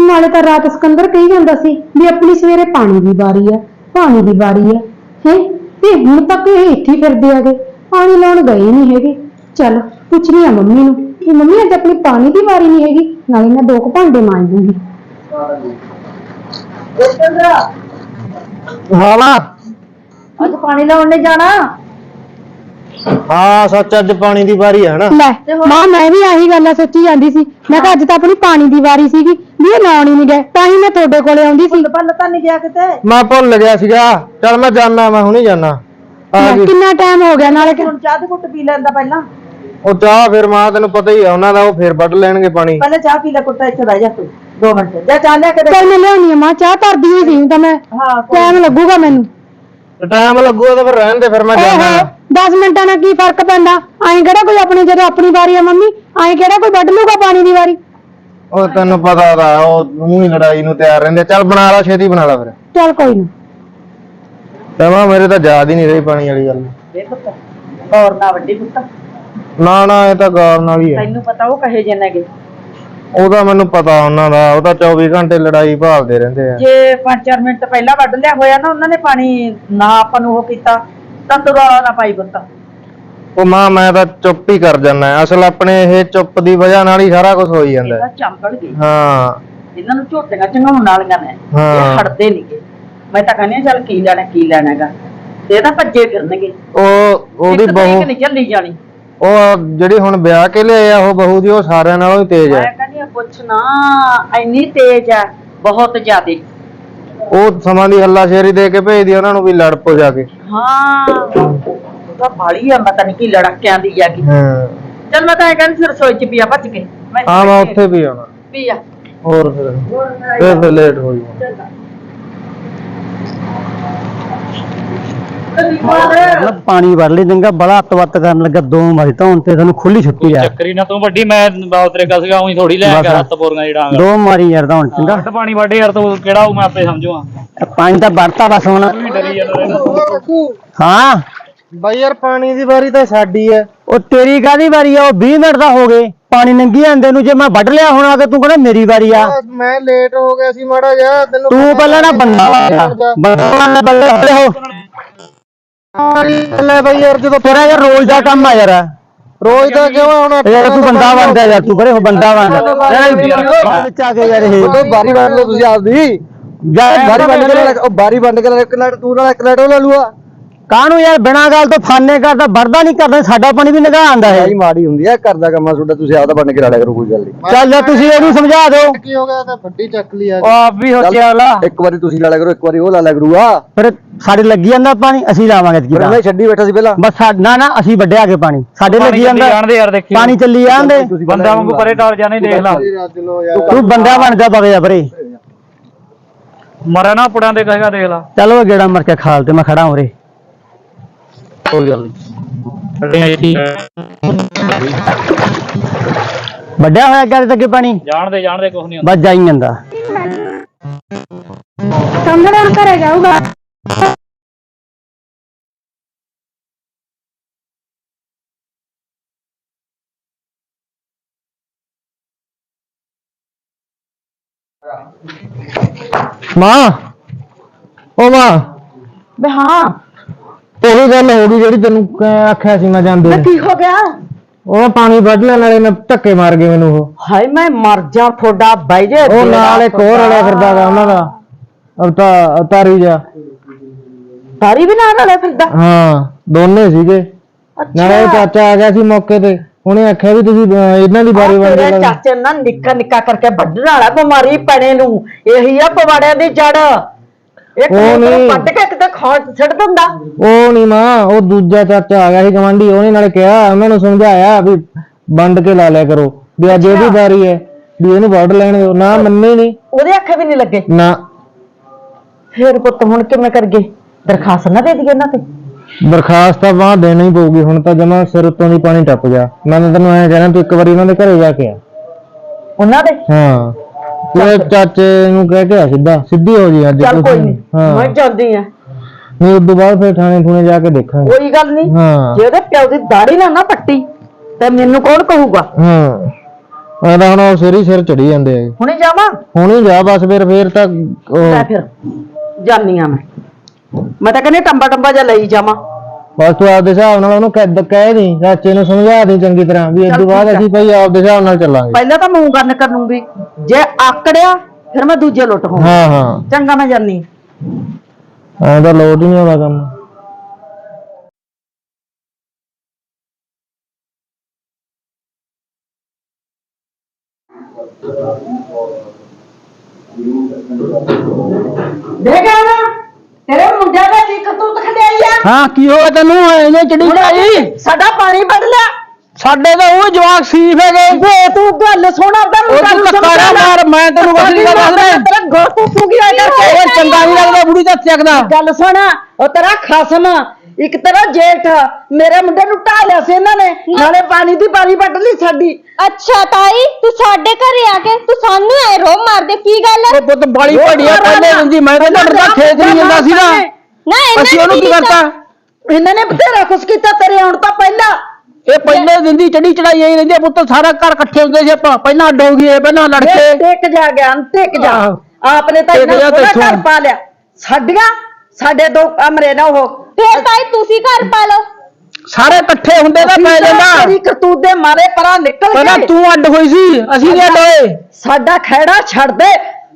ਨਾਲੇ ਤਾਂ ਰਾਤ ਸਿਕੰਦਰ ਕਹੀ ਜਾਂਦਾ ਸੀ ਵੀ ਆਪਣੀ ਸਵੇਰੇ ਪਾਣੀ ਦੀ ਵਾਰੀ ਆ ਪਾਣੀ ਦੀ ਵਾਰੀ ਆ। ਹੈ? ਤੇ ਹੁਣ ਤੱਕ ਇਹ ਇੱਥੇ ਫਿਰਦੇ ਆਗੇ ਪਾਣੀ ਲਾਉਣ ਗਏ ਨਹੀਂ ਹੈਗੇ। ਚੱਲ ਪੁੱਛਣੀ ਆ ਮੰਮੀ ਨੂੰ। ਕਿ ਮੰਮੀ ਅੱਜ ਆਪਣੀ ਪਾਣੀ ਦੀ ਵਾਰੀ ਨਹੀਂ ਹੈਗੀ ਨਾਲੇ ਮੈਂ ਦੋ ਕੁ ਭਾਂਡੇ ਮਾਂਜ ਦੂੰਗੀ ਹਾਂ ਵਾ ਅੱਜ ਪਾਣੀ ਲਾਉਣ ਨੇ ਜਾਣਾ। ਹਾਂ ਸੱਚ ਅੱਜ ਪਾਣੀ ਦੀ ਵਾਰੀ ਹੈ ਨਾ ਲੈ ਮਾਂ ਮੈਂ ਵੀ ਆਹੀ ਗੱਲਾਂ ਸੋਚੀ ਜਾਂਦੀ ਸੀ। ਮੈਂ ਕਿਹਾ ਅੱਜ ਤਾਂ ਆਪਣੀ ਪਾਣੀ ਦੀ ਵਾਰੀ ਸੀਗੀ ਵੀ ਇਹ ਲਾਉਣ ਹੀ ਨਹੀਂ ਗਏ ਤਾਂ ਹੀ ਮੈਂ ਤੁਹਾਡੇ ਕੋਲੇ ਆਉਂਦੀ ਸੀ। ਪੱਲ ਤਾਂ ਨਹੀਂ ਗਿਆ ਕਿਤੇ? ਮੈਂ ਭੁੱਲ ਗਿਆ ਸੀਗਾ। ਚਲ ਮੈਂ ਜਾਣਾ ਮੈਂ ਹੁਣੇ ਜਾਣਾ ਲੈ, ਕਿੰਨਾ ਟਾਈਮ ਹੋ ਗਿਆ ਨਾਲੇ ਕਿ- ਹੁਣ ਚਾਹ ਦੇ ਘੁੱਟ ਪੀ ਲੈਂਦਾ ਪਹਿਲਾਂ। ਉਹ ਚਾਹ ਫਿਰ ਮਾਂ ਤੈਨੂੰ ਪਤਾ ਹੀ ਆ ਉਹਨਾਂ ਦਾ ਉਹ ਫਿਰ ਵੱਢ ਲੈਣਗੇ ਪਾਣੀ। ਪਹਿਲੇ ਚਾਹ ਪੀ ਲੈ ਕੁੱਟਾ ਇੱਥੇ ਬਹਿ ਜਾ ਤੂੰ 2 ਮਿੰਟ। ਜਾ ਚਾਹ ਲਿਆ ਕੇ ਦੇ। ਕੋਈ ਨਾ ਲਿਆਉਣੀ ਆ ਮਾਂ ਚਾਹ ਧਰਦੀ ਹੋਈ ਸੀ ਤਾਂ ਮੈਂ ਹਾਂ ਕੋਈ- ਟਾਈਮ ਲੱਗੂਗਾ ਮੈਨੂੰ। ਟਾਈਮ ਲੱਗੂਗਾ ਤਾਂ ਫਿਰ ਰਹਿਣ ਦੇ ਫਿਰ ਮੈਂ ਓਹੋ 10 ਮਿੰਟਾਂ ਨਾਲ ਕੀ ਫ਼ਰਕ ਪੈਂਦਾ? ਐਂ ਕਿਹੜਾ ਕੋਈ ਆਪਣੀ ਜਦੋਂ ਆਪਣੀ ਵਾਰੀ ਆ ਮੰਮੀ? ਐਂ ਕਿਹੜਾ ਕੋਈ ਵੱਢ ਲੂਗਾ ਪਾਣੀ ਦੀ ਵਾਰੀ? ਉਹ ਤੈਨੂੰ ਪਤਾ ਦਾ ਉਹ ਮੂੰਹ ਹੀ ਲੜਾਈ ਨੂੰ ਤਿਆਰ ਰਹਿੰਦੇ ਚੱਲ ਬਣਾ ਲਾ ਛੇਤੀ ਬਣਾ ਲਾ ਫਿਰ। ਚੱਲ ਕੋਈ ਨਾ। ਤਮਾ ਮੇਰੇ ਤਾਂ ਯਾਦ ਹੀ ਨਹੀਂ ਰਹੀ ਪਾਣੀ ਵਾਲੀ ਗੱਲ ਦੇ ਪੁੱਤ ਹੋਰ ਨਾ ਵੱਡੀ ਪੁੱਤ। ਨਾ ਨਾ ਇਹ ਤਾਂ ਗੌਰ ਨਾਲ ਹੀ ਹੈ ਤੈਨੂੰ ਪਤਾ ਉਹ ਕਹੇ ਜੇ ਨੇਗੇ? ਉਹਦਾ ਮੈਨੂੰ ਪਤਾ ਉਹਨਾਂ ਦਾ ਉਹ ਤਾਂ 24 ਘੰਟੇ ਲੜਾਈ ਭਾਲਦੇ ਰਹਿੰਦੇ ਆ। ਜੇ 5-4 ਮਿੰਟ ਪਹਿਲਾਂ ਵੱਢ ਲਿਆ ਹੋਇਆ ਨਾ ਉਹਨਾਂ ਨੇ ਪਾਣੀ ਨਾ ਆਪਾਂ ਨੂੰ ਉਹ ਕੀਤਾ ਤਾਂ ਤੂੰ ਰੌਲਾ ਨਾ ਪਾਈ ਪੁੱਤ। ਉਹ ਮਾਂ ਮੈਂ ਤਾਂ ਚੁੱਪ ਹੀ ਕਰ ਜਾਂਦਾ ਅਸਲ ਆਪਣੇ ਇਹ ਚੁੱਪ ਦੀ ਵਜ੍ਹਾ ਨਾਲ ਹੀ ਸਾਰਾ ਕੁਝ ਹੋਈ ਜਾਂਦਾ। ਇਹਦਾ ਚੰਬੜ ਗਈ। ਹਾਂ। ਇਹਨਾਂ ਨੂੰ ਝੋਟੀਆਂ ਚੰਗਾਉਣ ਵਾਲੀਆਂ ਨੇ ਹਾਂ। ਇਹ ਹਟਦੇ ਨਹੀਂਗੇ ਮੈਂ ਤਾਂ ਕਹਿੰਦੀ ਹਾਂ ਚੱਲ ਕੀ ਲੈਣਾ ਕੀ ਲੈਣਾਗਾ ਇਹ ਤਾਂ ਭੱਜੇ ਫਿਰਨਗੇ। ਉਹ ਉਹਦੀ ਇੱਕ ਬਹੂ ਤਰੀਕ ਨਹੀਂ ਚੱਲੀ ਜਾਣੀ। ਉਹ ਜਿਹੜੀ ਹੁਣ ਵਿਆਹ ਕੇ ਲਿਆਏ ਆ ਉਹ ਬਹੂ ਦੀ ਉਹ ਸਾਰਿਆਂ ਨਾਲੋਂ ਹੀ ਤੇਜ਼ ਮੈਂ ਹੈ ਕਹਿੰਦੀ ਹਾਂ ਪੁੱਛ ਨਾ ਇੰਨੀ ਤੇਜ਼ ਆ ਬਹੁਤ ਜ਼ਿਆਦੇ। ਉਹ ਸਮਾਂ ਦੀ ਹੱਲਾਸ਼ੇਰੀ ਦੇ ਕੇ ਭੇਜਦੀ ਆ ਉਹਨਾਂ ਨੂੰ ਵੀ ਲੜ ਪੋ ਜਾ ਕੇ। ਹਾਂ ਉਹਦਾ ਬਾਲੀ ਆ ਪਤਾ ਨਹੀਂ ਕੀ ਲੜਕਿਆਂ ਦੀ ਆ ਕੀ। ਹਾਂ। ਚੱਲ ਮੈਂ ਤਾਂ ਇਹ ਕਹਿੰਦੀ ਸੀ ਰਸੋਈ ਚ ਪੀਆ ਭੱਜ ਕੇ। ਮੈਂ ਹਾਂ ਮੈਂ ਉੱਥੇ ਵੀ ਆਉਣਾ। ਪੀਆ ਹੋਰ ਫਿਰ ਫਿਰ ਫਿਰ ਲੇਟ ਹੋ ਜਾਊਗਾ। ਪਾਣੀ ਭਰ ਲਈ ਚੰਗਾ ਬੜਾ ਅੱਤ ਕਰਨ ਲੱਗਾ ਦੋ ਵਜੇ ਤੋਂ ਹੁਣ ਤੇ ਤੁਹਾਨੂੰ ਖੁੱਲੀ ਛੁੱਟੀ ਆ। ਚੱਕਰੀ ਨਾ ਤੂੰ ਵੱਡੀ ਮੈਂ ਬਾਉ ਤੇਰੇ ਕਸ ਗਿਆ ਉਹੀ ਥੋੜੀ ਲੈ ਕੇ। ਹੱਥ ਪੋਰੀਆਂ ਜਿਹੜਾਂਗਾ ਦੋ ਮਾਰੀ ਯਾਰ ਤਾਂ ਹੁਣ ਚੰਗਾ ਹੱਥ ਪਾਣੀ ਵੱਡੇ ਯਾਰ ਤੂੰ ਕਿਹੜਾ ਉਹ ਮੈਂ ਆਪੇ ਸਮਝੂਗਾ ਪਾਣੀ ਤਾਂ ਵਰਤਾ ਬਸ ਹੁਣ। ਹਾਂ। ਬਾਈ ਯਾਰ ਪਾਣੀ ਦੀ ਵਾਰੀ ਤਾਂ ਸਾਡੀ ਐ ਉਹ ਤੇਰੀ ਕਾਦੀ ਵਾਰੀ ਆ? ਉਹ 20 ਮਿੰਟ ਦਾ ਹੋ ਗਏ। ਪਾਣੀ ਨੰਗੀ ਜਾਂਦੇ ਨੂੰ ਜੇ ਮੈਂ ਵੱਢ ਲਿਆ ਹੋਣਾ ਕਿ ਤੂੰ ਕਹਿੰਦਾ ਮੇਰੀ ਵਾਰੀ ਆ। ਮੈਂ ਲੇਟ ਹੋ ਗਿਆ ਸੀ ਮਾੜਾ ਜਿਹਾ ਤੈਨੂੰ ਤੂੰ ਪਹਿਲਾਂ ਨਾ ਬੰਦਾ ਬੰਦਾ ਬੰਦਾ ਖੜੇ ਹੋ ਲੈ ਬਈ ਯਾਰ ਜਦੋਂ ਤੇਰਾ ਯਾਰ ਰੋਜ਼ ਦਾ ਕੰਮ ਆ ਯਾਰ। ਰੋਜ਼ ਦਾ ਕਿਉਂ ਹੁਣ ਯਾਰ ਤੂੰ ਬੰਦਾ ਬਣਦਾ ਯਾਰ ਤੂੰ ਖੜੇ ਹੋ ਬੰਦਾ ਬਣਦਾ ਵਿੱਚ ਆ ਕੇ ਯਾਰ ਇਹ। ਉਹ ਬਾਰੀ ਵੰਡ ਲਓ ਤੁਸੀਂ ਆਪਦੀ। ਯਾਰ ਬਾਰੀ ਵੰਡ ਕੇ ਲੈ ਉਹ ਬਾਰੀ ਵੰਡ ਕੇ ਲੈ ਇੱਕ ਲੈਟ ਤੂੰ ਨਾਲ ਇੱਕ ਲੈਟ ਉਹ ਲੈ ਲੂਆ। ਕਾਹਨੂੰ ਯਾਰ ਬਿਨਾਂ ਗੱਲ ਤੋਂ ਫਾਨੇ ਕਰਦਾ ਵਰਦਾ ਨਹੀਂ ਕਰਦਾ ਸਾਡਾ ਪਾਣੀ ਵੀ ਨਿਗਾਹ ਆਂਦਾ ਹੈ। ਮਾੜੀ ਹੁੰਦੀ ਆ ਕਰਦਾ ਕੰਮਾ ਤੁਹਾਡਾ ਤੁਸੀਂ ਆਪਦਾ ਵੰਡ ਕੇ ਲਾੜਿਆ ਕਰੋ ਕੋਈ ਗੱਲ ਨਹੀਂ। ਚੱਲ ਯਾਰ ਤੁਸੀਂ ਇਹਨੂੰ ਸਮਝਾ ਦਿਓ। ਕੀ ਹੋ ਗਿਆ ਤਾਂ ਵੱਡੀ ਚੱਕ ਲਈ ਆ। ਉਹ ਆਪ ਵੀ ਸੋਚਿਆ ਲਾ। ਇੱਕ ਵਾਰੀ ਤੁਸੀਂ ਲਾੜਿਆ ਕਰੋ ਇੱਕ ਵਾਰੀ ਉਹ ਲਾ ਲਿਆ ਕਰੂਗਾ। ਫਿਰ ਸਾਡੇ ਲੱਗੀ ਜਾਂਦਾ ਪਾਣੀ ਅਸੀਂ ਲਾਵਾਂਗੇ ਕਿਦਾਂ ਮੈਂ ਛੱਡੀ ਬੈਠਾ ਸੀ ਪਹਿਲਾਂ? ਬਸ ਨਾ ਨਾ ਅਸੀਂ ਵੱਡਿਆ ਕੇ ਪਾਣੀ। ਸਾਡੇ ਲੱਗੀ ਜਾਂਦਾ ਜਾਣਦੇ ਯਾਰ ਦੇਖੀ। ਪਾਣੀ ਚੱਲੀ ਜਾਂਦੇ ਬੰਦਾ ਵਾਂਗੂ ਪਰੇ ਟਾਰ ਜਾਣੇ ਦੇਖ ਲਾ। ਤੂੰ ਬੰਦਾ ਬਣ ਜਾ ਬਗਿਆ ਪਰੇ। ਮਰਿਆ ਨਾ ਪੁੜਾਂ ਦੇ ਕਹੇਗਾ ਦੇਖ ਲਾ। ਚਲੋ ਗੇੜਾ ਮਰ ਕੇ ਖਾਲ ਤੇ ਮੈਂ ਖੜਾ ਉਰੇ। ਕੋਈ ਗੱਲ ਨਹੀਂ ਵੱਡਿਆ ਹੋਇਆ ਗੱਲ ਤੱਕ ਪਾਣੀ? ਜਾਣਦੇ ਜਾਣਦੇ ਕੁਝ ਨਹੀਂ ਹੁੰਦਾ। ਬਸ ਜਾਈ ਜਾਂਦਾ। ਕੰਗੜਾ ਘਰੇ ਜਾਊਗਾ। ਮਾਂ ਓ ਮਾਂ। ਬੇ ਹਾਂ। ਉਹੀ ਗੱਲ ਹੋ ਗਈ ਜਿਹੜੀ ਤੈਨੂੰ ਆਖਿਆ ਸੀ ਮੈਂ ਜਾਂਦੇ ਕੀ ਹੋ ਗਿਆ? ਉਹ ਪਾਣੀ ਵੱਢ ਲੈਣ ਵਾਲੇ ਨੇ ਧੱਕੇ ਮਾਰ ਗਏ ਮੈਨੂੰ ਉਹ। ਹਾਏ ਮੈਂ ਮਰ ਜਾ ਤੁਹਾਡਾ ਬਾਈ ਜੇ ਉਹ ਨਾਲ ਇੱਕ ਹੋਰ ਰਲਿਆ ਫਿਰਦਾ ਗਾ ਉਹਨਾਂ ਦਾ। ਅਵਤਾ ਅਵਤਾਰੀ ਜਾ ਤਾਰੀ ਵੀ ਨਾਲ ਰਲਿਆ ਫਿਰਦਾ? ਹਾਂ ਦੋਨੇ ਸੀਗੇ। ਨਾਲੇ ਉਹ ਚਾਚਾ ਆ ਗਿਆ ਸੀ ਮੌਕੇ ਤੇ। ਉਹਨੇ ਆਖਿਆ ਵੀ ਤੁਸੀਂ ਅਹ, ਇਹਨਾਂ ਦੀ ਬਾਰੀ ਬਣ ਤੇਰੇ ਜਾਓ ਚਾਚੇ ਨਾਲ ਨਿੱਕਾ ਨਿੱਕਾ ਕਰਕੇ ਵੱਢਣ ਵਾਲਾ ਬਿਮਾਰੀ ਪੈਣੇ ਨੂੰ। ਇਹੀ ਆ ਪਵਾੜਿਆਂ ਦੀ ਜੜ। ਇੱਕ ਉਹ ਨੂੰ ਨਹੀਂ। ਵੱਢ ਕੇ ਕਿਤੇ ਖਾਣ ਛੱਡ ਦਿੰਦਾ। ਉਹ ਨਹੀਂ ਮਾਂ ਉਹ ਦੂਜਾ ਚਾਚਾ ਆ ਗਿਆ ਸੀ ਗਵਾਂਢੀ। ਉਹਨੇ ਨਾਲੇ ਕਿਹਾ ਉਹਨਾਂ ਨੂੰ ਸਮਝਾਇਆ ਵੀ ਵੰਡ ਕੇ ਲਾ ਲਿਆ ਕਰੋ। ਵੀ ਅੱਜ ਇਹਦੀ ਬਾਰੀ ਹੈ ਵੀ ਇਹਨੂੰ ਵੱਢ ਲੈਣ ਦਿਓ। ਨਾ ਮੰਨੇ ਨਹੀਂ ਉਹਦੇ ਅੱਖੇ ਵੀ ਨਹੀਂ ਲੱਗੇ। ਨਾ। ਫੇਰ ਪੁੱਤ ਹੁਣ ਕਿਵੇਂ ਕਰਗੇ ਦਰਖਾਸਤ ਨਾ ਦੇ ਦਈਏ ਇਹਨਾਂ ਤੇ? ਬਰਖਾਸਤ ਤਾਂ ਬਾਹ ਦੇਣੀ ਹੀ ਪਊਗੀ ਹੁਣ ਤਾਂ ਜਮਾ ਸਿਰ ਉੱਤੋਂ ਦੀ ਪਾਣੀ ਟੱਪ ਗਿਆ। ਮੈਂ ਤਾਂ ਤੈਨੂੰ ਐਂ ਕਹਿਣਾ ਤੂੰ ਇੱਕ ਵਾਰੀ ਉਹਨਾਂ ਦੇ ਘਰੇ ਜਾ ਕੇ ਆ। ਉਹਨਾਂ ਦੇ? ਹਾਂ। ਤੂੰ ਚਾਚੇ ਨੂੰ ਕਹਿ ਕੇ ਆ ਸਿੱਧਾ। ਸਿੱਧੀ ਹੋ ਜੀ ਅੱਜ। ਚੱਲ ਕੋਈ। ਨਹੀਂ ਮੈਂ ਜਾਂਦੀ ਆ। ਨਹੀਂ ਉਦੋਂ ਬਾਅਦ ਫਿਰ ਥਾਣੇ ਥੂਣੇ ਜਾ ਕੇ ਦੇਖਾਂਗੇ। ਕੋਈ ਗੱਲ ਨਹੀਂ ਹਾਂ। ਜੇ ਉਹਦੇ ਪਿਓ ਦੀ ਦਾੜੀ ਨਾ ਨਾ ਪੱਟੀ ਤੇ ਮੈਨੂੰ ਕੌਣ ਕਹੂਗਾ? ਹਾਂ। ਮੈਂ ਤਾਂ ਹੁਣ ਉਹ ਸਿਰ ਹੀ ਸਿਰ ਚੜੀ ਜਾਂਦੇ ਆ ਹੁਣੇ ਜਾਵਾਂ? ਹੁਣੇ ਜਾ ਬਸ ਫਿਰ ਫਿਰ ਤਾਂ ਲੈ ਉਹ ਫਿਰ ਜਾਨੀ ਆ ਮੈਂ। ਮੈਂ ਤਾਂ ਕਹਿੰਦੀ ਟੰਬਾ ਟੰਬਾ ਜਿਹਾ ਲਈ ਜਾਵਾਂ। ਬਸ ਤੂੰ ਆਪਦੇ ਹਿਸਾਬ ਨਾਲ ਉਹਨੂੰ ਕਹਿ ਕਹਿ ਦੇ ਚਾਚੇ ਨੂੰ ਸਮਝਾ ਦੇ ਚੰਗੀ ਤਰ੍ਹਾਂ ਵੀ ਇਸ ਚੱਲ ਤੋਂ ਬਾਅਦ ਠੀਕ ਆ। ਅਸੀਂ ਭਾਈ ਆਪਦੇ ਹਿਸਾਬ ਨਾਲ ਚੱਲਾਂਗੇ। ਪਹਿਲਾਂ ਤਾਂ ਮੂੰਹ ਗੰਨ ਕਰਨੂੰਗੀ ਜੇ ਆਕੜਿਆ ਫਿਰ ਮੈਂ ਦੂਜੇ ਲੁੱਟ ਹੋਊਂ। ਹਾਂ ਹਾਂ। ਚੰਗਾ ਮੈਂ ਜਾਨੀ। ਐਂ ਤਾਂ ਲੋਟ ਹੀ ਨਹੀਂ ਆਉਂਦਾ ਕੰਮ। ਦੇਖਿਆ ਨਾ ਤੇਰੇ ਮੁੰਡਿਆਂ ਦਾ ਕੀ ਕਰਤੂਤ ਖੰਡਿਆਈ ਆ? ਹਾਂ ਕੀ ਹੋਇਆ ਤੈਨੂੰ? ਇਹਨੇ ਚੜੀ ਚੜਾਈ ਸਾਡਾ ਪਾਣੀ ਵੱਢ ਲਿਆ। ਸਾਡੇ ਤਾਂ ਉਹ ਜਵਾਕ ਸੀਫ ਹੈਗੇ। ਵੇ ਤੂੰ ਗੱਲ ਸੁਣ ਉਹਦਾ ਉਹ ਤੂੰ ਧੱਕਾ ਨਾ ਮਾਰ ਮੈਂ ਤੈਨੂੰ ਕੁਛ ਨਹੀਂ ਦੱਸ ਰਿਹਾ ਤੇਰਾ ਗੋਲ ਟੁੱਟੂਗੀ ਆ ਕਰਕੇ ਉਹ ਚੰਗਾ ਨਹੀਂ ਲੱਗਦਾ ਬੁੜੀ ਦਾ ਚੱਕਦਾ। ਗੱਲ ਸੁਣ ਉਹ ਤੇਰਾ ਖਸਮ ਇੱਕ ਤੇਰਾ ਜੇਠ ਮੇਰੇ ਮੁੰਡੇ ਨੂੰ ਢਾ ਲਿਆ ਸੀ ਇਹਨਾਂ ਨੇ। ਨਾਲੇ ਪਾਣੀ ਦੀ ਬਾਰੀ ਵੱਢ ਲਈ ਸਾਡੀ। ਅੱਛਾ ਤਾਈ ਤੂੰ ਸਾਡੇ ਘਰੇ ਆ ਕੇ ਤੂੰ ਸਾਨੂੰ ਐ ਰੋ ਮਾਰਦੇ ਕੀ ਗੱਲ ਹੈ ਉਹ ਪੁੱਤ ਬਾਲੀ ਭੜੀਆ ਪਹਿਲੇ ਦਿੰਦੀ ਮੈਂ ਤਾਂ ਤੁਹਾਡੇ ਦਾ ਖੇਤ ਨਹੀਂ ਜਾਂਦਾ ਸੀ ਨਾ ਨਾ ਇਹਨਾਂ ਅਸੀਂ ਨੇ ਉਹਨੂੰ ਕੀ? ਕਰਤਾ? ਇਹਨਾਂ ਨੇ ਬਥੇਰਾ ਕੁਛ ਕੀਤਾ ਤੇਰੇ ਆਉਣ ਤੋਂ ਪਹਿਲਾਂ। ਇਹ ਪਹਿਲੇ ਦਿੰਦੀ ਚੜੀ ਚੜਾਈ ਆਈ ਰਹਿੰਦੀ ਆ ਪੁੱਤ ਸਾਰਾ ਘਰ ਇਕੱਠੇ ਹੁੰਦੇ ਸੀ ਆਪਾਂ। ਪਹਿਲਾਂ ਅੱਡ ਹੋ ਗਏ ਪਹਿਲਾਂ ਲੜ ਕੇ ਟਿਕ ਜਾ ਗਿਆ ਟਿਕ ਜਾ। ਆਹੋ। ਆਪਨੇ ਤਾਂ ਟਿਕ ਇਹਨਾਂ ਜਾ ਤੇ ਘਰ ਇੱਥੋਂ। ਪਾ ਲਿਆ ਸਾਡੀਆਂ ਸਾਡੇ ਦੋ ਕਮਰੇ ਨਾ ਉਹ। ਫੇਰ ਤਾਈ ਤੁਸੀਂ ਘਰ ਪਾ ਲਓ। ਸਾਰੇ ਇਕੱਠੇ ਹੁੰਦੇ ਤਾਂ ਪੈ ਜਾਂਦਾ। ਤੇਰੀ ਕਰਤੂਤ ਦੇ ਮਾਰੇ ਪਰਾਂ ਨਿਕਲ ਪਹਿਲਾਂ ਤੂੰ ਅੱਡ ਹੋਈ ਸੀ ਅਸੀਂ ਨਹੀਂ ਅੱਡ ਹੋਏ। ਸਾਡਾ ਖੈੜਾ ਛੱਡ ਦੇ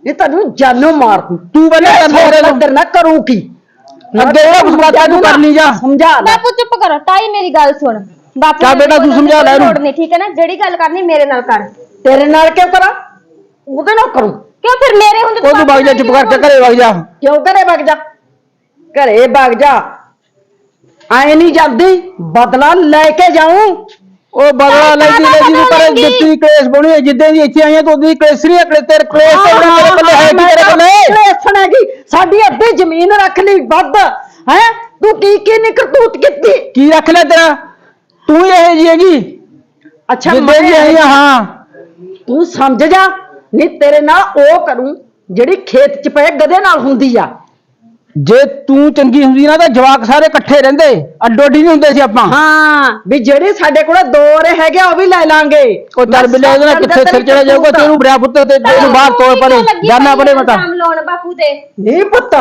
ਇਹ ਤੈਨੂੰ ਜਾਨੋਂ ਮਾਰ ਦੂੰ। ਤੂੰ ਪਹਿਲਾਂ ਕਰ ਸੋਚ ਲੱਦਰ ਨਾ। ਕਰੂੰ ਕੀ? ਅੱਗੇ ਉਹ ਮੁਸਕਰਾ ਤੂੰ ਕਰ ਲਈ ਜਾ। ਸਮਝਾ ਲੈ। ਬਾਪੂ ਚੁੱਪ ਕਰੋ ਤਾਈ ਮੇਰੀ ਗੱਲ ਸੁਣ। ਬਾਪੂ ਚੱਲ ਨੇ ਬੇਟਾ ਤੂੰ ਸਮਝਾ ਲੈ ਇਹਨੂੰ। ਨਹੀਂ ਠੀਕ ਹੈ ਨਾ? ਜਿਹੜੀ ਗੱਲ ਕਰਨੀ ਮੇਰੇ ਨਾਲ ਕਰ। ਤੇਰੇ ਨਾਲ ਕਿਉਂ ਕਰਾਂ? ਉਹਦੇ ਨਾਲ ਕਰੂੰ। ਕਿਉਂ ਫਿਰ ਮੇਰੇ ਹੁੰਦੇ ਤੂੰ ਵਗ ਜਾ ਚੁੱਪ ਕਰਕੇ ਘਰੇ ਵਗ ਜਾ। ਕਿਉਂ ਘਰੇ ਵਗ ਜਾ? ਘਰੇ ਵਗ ਜਾ। ਆਏ ਨਹੀਂ ਜਾਂਦੀ ਬਦਲਾ ਲੈ ਕੇ ਜਾਊਂ। ਉਹ ਬਦਲਾ ਲੈ ਜੀ ਲੈ ਜੀ ਪਰ ਦਿੱਤੀ ਕੇਸ ਬਣੀ ਜਿੱਦਾਂ ਦੀ ਇੱਥੇ ਆਈਆਂ ਤੂੰ ਉਹਦੀ ਕੇਸਰੀ ਅਕੜੇ ਤੇਰੇ ਕੇਸ ਤੇ ਜਿਹੜਾ ਮੇਰੇ ਕੋਲ ਹੈ ਕੀ ਤੇਰੇ ਕੋਲ? ਕਲੇਸਣ ਹੈਗੀ। ਸਾਡੀ ਅੱਧੀ ਜ਼ਮੀਨ ਰੱਖ ਲਈ ਵੱਧ। ਹੈ? ਤੂੰ ਕੀ ਕੀ ਨੀ ਕਰਤੂਤ ਕੀਤੀ? ਕੀ ਰੱਖ ਲੈ ਤੇਰਾ? ਤੂੰ ਹੀ ਇਹ ਜੀ ਹੈਗੀ। ਅੱਛਾ ਜਿੱਦਾਂ ਦੀ ਆਈ ਆ, ਹਾਂ। ਤੂੰ ਸਮਝ ਜਾ। ਨਹੀਂ ਤੇਰੇ ਨਾਲ ਉਹ ਕਰੂੰ ਜਿਹੜੀ ਖੇਤ 'ਚ ਪਏ ਗਧੇ ਨਾਲ ਹੁੰਦੀ ਆ। ਜੇ ਤੂੰ ਚੰਗੀ ਹੁੰਦੀ ਨਾ ਤਾਂ ਜਵਾਕ ਸਾਰੇ ਇਕੱਠੇ ਰਹਿੰਦੇ। ਅੱਡੋ ਅੱਡੀ ਨਹੀਂ ਹੁੰਦੇ ਸੀ ਆਪਾਂ। ਹਾਂ ਵੀ ਜਿਹੜੇ ਸਾਡੇ ਕੋਲ ਦੋ ਰੇ ਹੈਗੇ ਆ, ਉਹ ਵੀ ਲੈ ਲਾਂਗੇ। ਉਹ ਦਰ ਬਿਲੇ ਉਹਦੇ ਨਾਲ ਕਿੱਥੇ ਸਿਰ ਚੜਾ ਜਾਊਗਾ ਤੈਨੂੰ ਬੜਿਆ ਪੁੱਤ ਤੇ ਤੈਨੂੰ ਬਾਹਰ ਤੋੜ ਪੜੇ ਜਾਨਾ ਪੜੇ ਮਤਾ। ਲਾਉਣ ਬਾਪੂ ਨਹੀਂ ਪੁੱਤ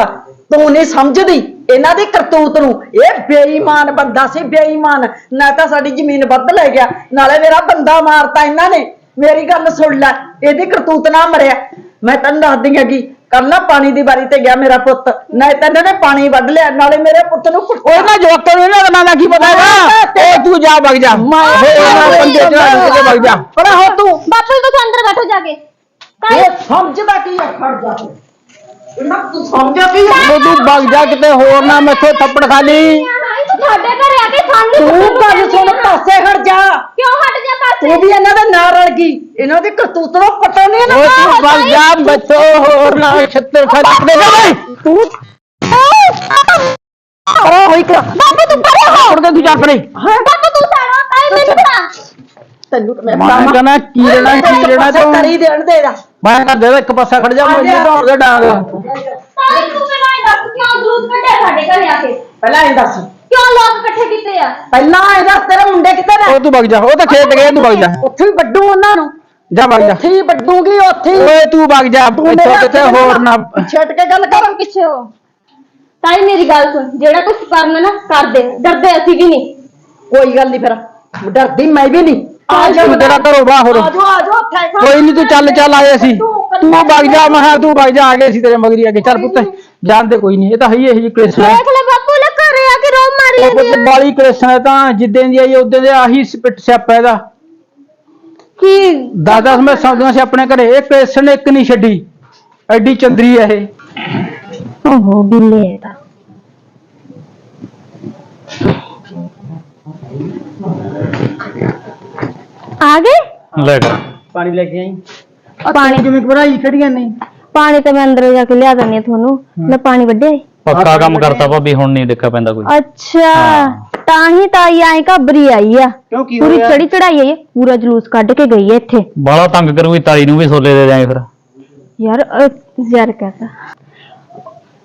ਤੂੰ ਨਹੀਂ ਸਮਝਦੀ ਇਹਨਾਂ ਦੀ ਕਰਤੂਤ ਨੂੰ। ਇਹ ਬੇਈਮਾਨ ਬੰਦਾ ਸੀ ਬੇਈਮਾਨ। ਨਾ ਤਾਂ ਸਾਡੀ ਜ਼ਮੀਨ ਵੱਧ ਲੈ ਗਿਆ ਨਾਲੇ ਮੇਰਾ ਬੰਦਾ ਮਾਰਤਾ ਇਹਨਾਂ ਨੇ। ਮੇਰੀ ਗੱਲ ਸੁਣ ਲੈ ਇਹਦੀ ਕਰਤੂਤ ਨਾ ਮਰਿਆ। ਮੈਂ ਤੈਨੂੰ ਦੱਸਦੀ ਹੈਗੀ ਕੱਲ ਨਾ ਪਾਣੀ ਦੀ ਵਾਰੀ ਤੇ ਗਿਆ ਮੇਰਾ ਪੁੱਤ। ਨਾ ਤਾਂ ਇਹਨਾਂ ਨੇ ਪਾਣੀ ਵੱਢ ਲਿਆ ਨਾਲੇ ਮੇਰੇ ਪੁੱਤ ਨੂੰ ਕੁੱਟਿਆ। ਉਹਨਾਂ ਜਵਾਕਾਂ ਨੂੰ ਇਹਨਾਂ ਦਾ ਨਾਂ ਦਾ ਕੀ ਪਤਾ ਹੈਗਾ। ਉਹ ਤੂੰ ਜਾ ਵਗ ਜਾ। ਮੈਂ ਇਹਨਾਂ ਬੰਦੇ ਚੜਾ ਕੇ ਵਗ ਜਾ। ਪਰਾਂ ਹੋ ਤੂੰ ਬਾਪੂ ਤੂੰ ਅੰਦਰ ਬੈਠੋ ਜਾ ਕੇ। ਇਹ ਸਮਝਦਾ ਕੀ ਆ? ਖੜ ਜਾ ਇਹਨਾਂ ਤੂੰ ਸਮਝਿਆ ਕੀ ਆ? ਉਹ ਤੂੰ ਵਗ ਜਾ ਕਿਤੇ ਹੋਰ ਨਾ ਮੈਥੋਂ ਥੱਪੜ ਖਾ ਲਈ। ਤਾਈ ਤੂੰ ਸਾਡੇ ਘਰੇ ਆ ਕੇ ਸਾਨੂੰ ਤੂੰ ਗੱਲ ਸੁਣ ਪਾਸੇ ਹਟ ਜਾ। ਕਿਉਂ ਹਟ ਜਾ ਪਾਸੇ? ਤੂੰ ਵੀ ਇਹਨਾਂ ਦੇ ਨਾਲ ਰਲ ਗਈ। ਇਹਨਾਂ ਦੀ ਕਰਤੂਤ ਦਾ ਪਤਾ ਨਹੀਂ ਉਹ ਨਾ ਤੂੰ ਵਗ ਜਾ ਮੈਥੋਂ ਹੋਰ ਨਾ ਛੱਤਰ ਖਾ ਦੇ ਜਾ ਤੂੰ ਓ ਹੋਈ ਕਰ ਬਾਪੂ ਤੂੰ ਪਰੇ ਹੋ। ਉੜ ਕੇ ਤੂੰ ਜਾ ਪਰੇ ਬਾਪੂ ਤੂੰ ਸਾਰਾ ਤਾਈ ਮੈਨੂੰ ਬਣਾ ਤੈਨੂੰ ਤਾਂ ਮੈਂ ਕਹਿੰਦਾ ਕੀ ਲੈਣਾ ਕੀ ਲੈਣਾ ਤੂੰ? ਕਰੀ ਦੇਣ ਦੇ ਦਾ। ਮੈਂ ਕਰ ਦੇ ਇੱਕ ਪਾਸਾ ਖੜ ਜਾ ਮੈਂ ਦੌੜ ਕੇ ਡਾਂਗ। ਤਾਈ ਤੂੰ ਮੈਨੂੰ ਇਹ ਦੱਸ ਕਿਉਂ ਜਲੂਸ ਕੱਢਿਆ ਸਾਡੇ ਘਰੇ ਆ ਕੇ? ਪਹਿਲਾਂ ਇਹ ਦੱਸ। ਕਿਉਂ ਲੋਕ ਇਕੱਠੇ ਕੀਤੇ ਆ? ਪਹਿਲਾਂ ਇਹ ਦੱਸ ਤੇਰੇ ਮੁੰਡੇ ਕਿੱਥੇ ਨੇ ਉਹ ਤੂੰ ਵਗ ਜਾ ਉਹ ਤਾਂ ਖੇਤ ਗਏ ਤੂੰ ਵਗ ਜਾ। ਉੱਥੇ ਹੀ ਵੱਡੂ ਉਹਨਾਂ ਨੂੰ। ਜਾ ਵਗ ਜਾ। ਉੱਥੇ ਹੀ ਵੱਡੂਗੀ ਉੱਥੇ ਹੀ ਓਏ ਤੂੰ ਵਗ ਜਾ ਤੂੰ ਇੱਥੋਂ ਮੇਰੇ ਕਿਤੇ ਹੋਰ ਨਾ ਛੱਡ ਕੇ ਗੱਲ ਕਰ। ਕਰੋ ਪਿੱਛੇ ਹੋ। ਤਾਈ ਮੇਰੀ ਗੱਲ ਸੁਣ ਜਿਹੜਾ ਕੁਝ ਕਰਨਾ ਨਾ ਕਰ ਦੇ। ਡਰਦੇ ਅਸੀਂ ਵੀ ਨਹੀਂ। ਕੋਈ ਗੱਲ ਨਹੀਂ ਫਿਰ ਡਰਦੀ ਮੈਂ ਵੀ ਨਹੀਂ। ਆ ਜਾ ਤੇਰਾ ਘਰੋਂ ਬਾਹਰ। ਆਜੋ ਆਜੋ ਉੱਥੇ ਕੋਈ ਨਹੀਂ ਤੂੰ ਚੱਲ ਚੱਲ ਆਏ ਸੀ ਤੂੰ ਵਗ ਜਾ ਮੈਂ ਕਿਹਾ ਤੂੰ ਵਗ ਜਾ ਆ ਗਏ ਸੀ ਤੇਰੇ ਮਗਰੀ ਅੱਗੇ। ਚੱਲ ਪੁੱਤ ਜਾਣਦੇ ਕੋਈ ਨਹੀਂ ਇਹ ਤਾਂ ਹੈ ਹੀ ਇਹ ਜੀ ਕ੍ਰਿਸ਼ਨ ਦੇਖ ਲੈ ਬਾਪੂ ਲੈ ਘਰੇ ਆ ਕੇ ਰੋ ਮਾਰੀ ਉਹ ਪੁੱਤ ਬਾਲੀ ਕ੍ਰਿਸ਼ਨ ਹੈ ਤਾਂ ਜਿੱਦਾਂ ਦੀ ਆਈ ਉਦੋਂ ਦੇ ਆਹੀ ਸਪਿੱਟ ਸਿਆਪਾ ਇਹਦਾ। ਕੀ? ਦਸ ਮੈਂ ਸਮਝਦਾ ਸੀ ਆਪਣੇ ਘਰੇ ਇਹ ਕ੍ਰਿਸ਼ਨ ਇੱਕ ਨਹੀਂ ਛੱਡੀ। ਐਡੀ ਚੰਦਰੀ ਹੈ ਇਹ। ਓਹੋ ਬਿੱਲੇ ਇਹ ਤਾਂ। ਆ ਗਏ? ਲੈ ਕਰ ਪਾਣੀ ਲੈ ਕੇ ਆਈ। ਪਾਣੀ ਜਿਵੇਂ ਘਬਰਾਈ ਖੜੀਆਂ ਨੇ? ਪਾਣੀ ਤਾਂ ਮੈਂ ਅੰਦਰ ਜਾ ਕੇ ਲਿਆ ਦਿੰਦੀ ਹਾਂ ਤੁਹਾਨੂੰ। ਮੈਂ ਪਾਣੀ ਵੱਢਿਆ। ਪੱਕਾ ਕੰਮ ਕਰਤਾ ਭਾਬੀ ਹੁਣ ਨਹੀਂ ਦੇਖਿਆ ਪੈਂਦਾ ਕੋਈ। ਅੱਛਾ ਤਾਂ ਹੀ ਤਾਈ ਆਈ ਘਬਰੀ ਆਈ ਆ। ਕਿਉਂ ਕੀ ਪੂਰੀ ਹੋਇਆ? ਚੜੀ ਚੜਾਈ ਆਈ ਆ, ਪੂਰਾ ਜਲੂਸ ਕੱਢ ਕੇ ਗਈ ਹੈ ਇੱਥੇ। ਬਾਲਾ ਤੰਗ ਕਰੂਗੀ ਤਾਈ ਨੂੰ ਵੀ ਸੋਲੇ ਦੇ ਦਿਆਂਗੇ ਫਿਰ। ਯਾਰ ਅਹ, ਯਾਰ ਕਹਤਾ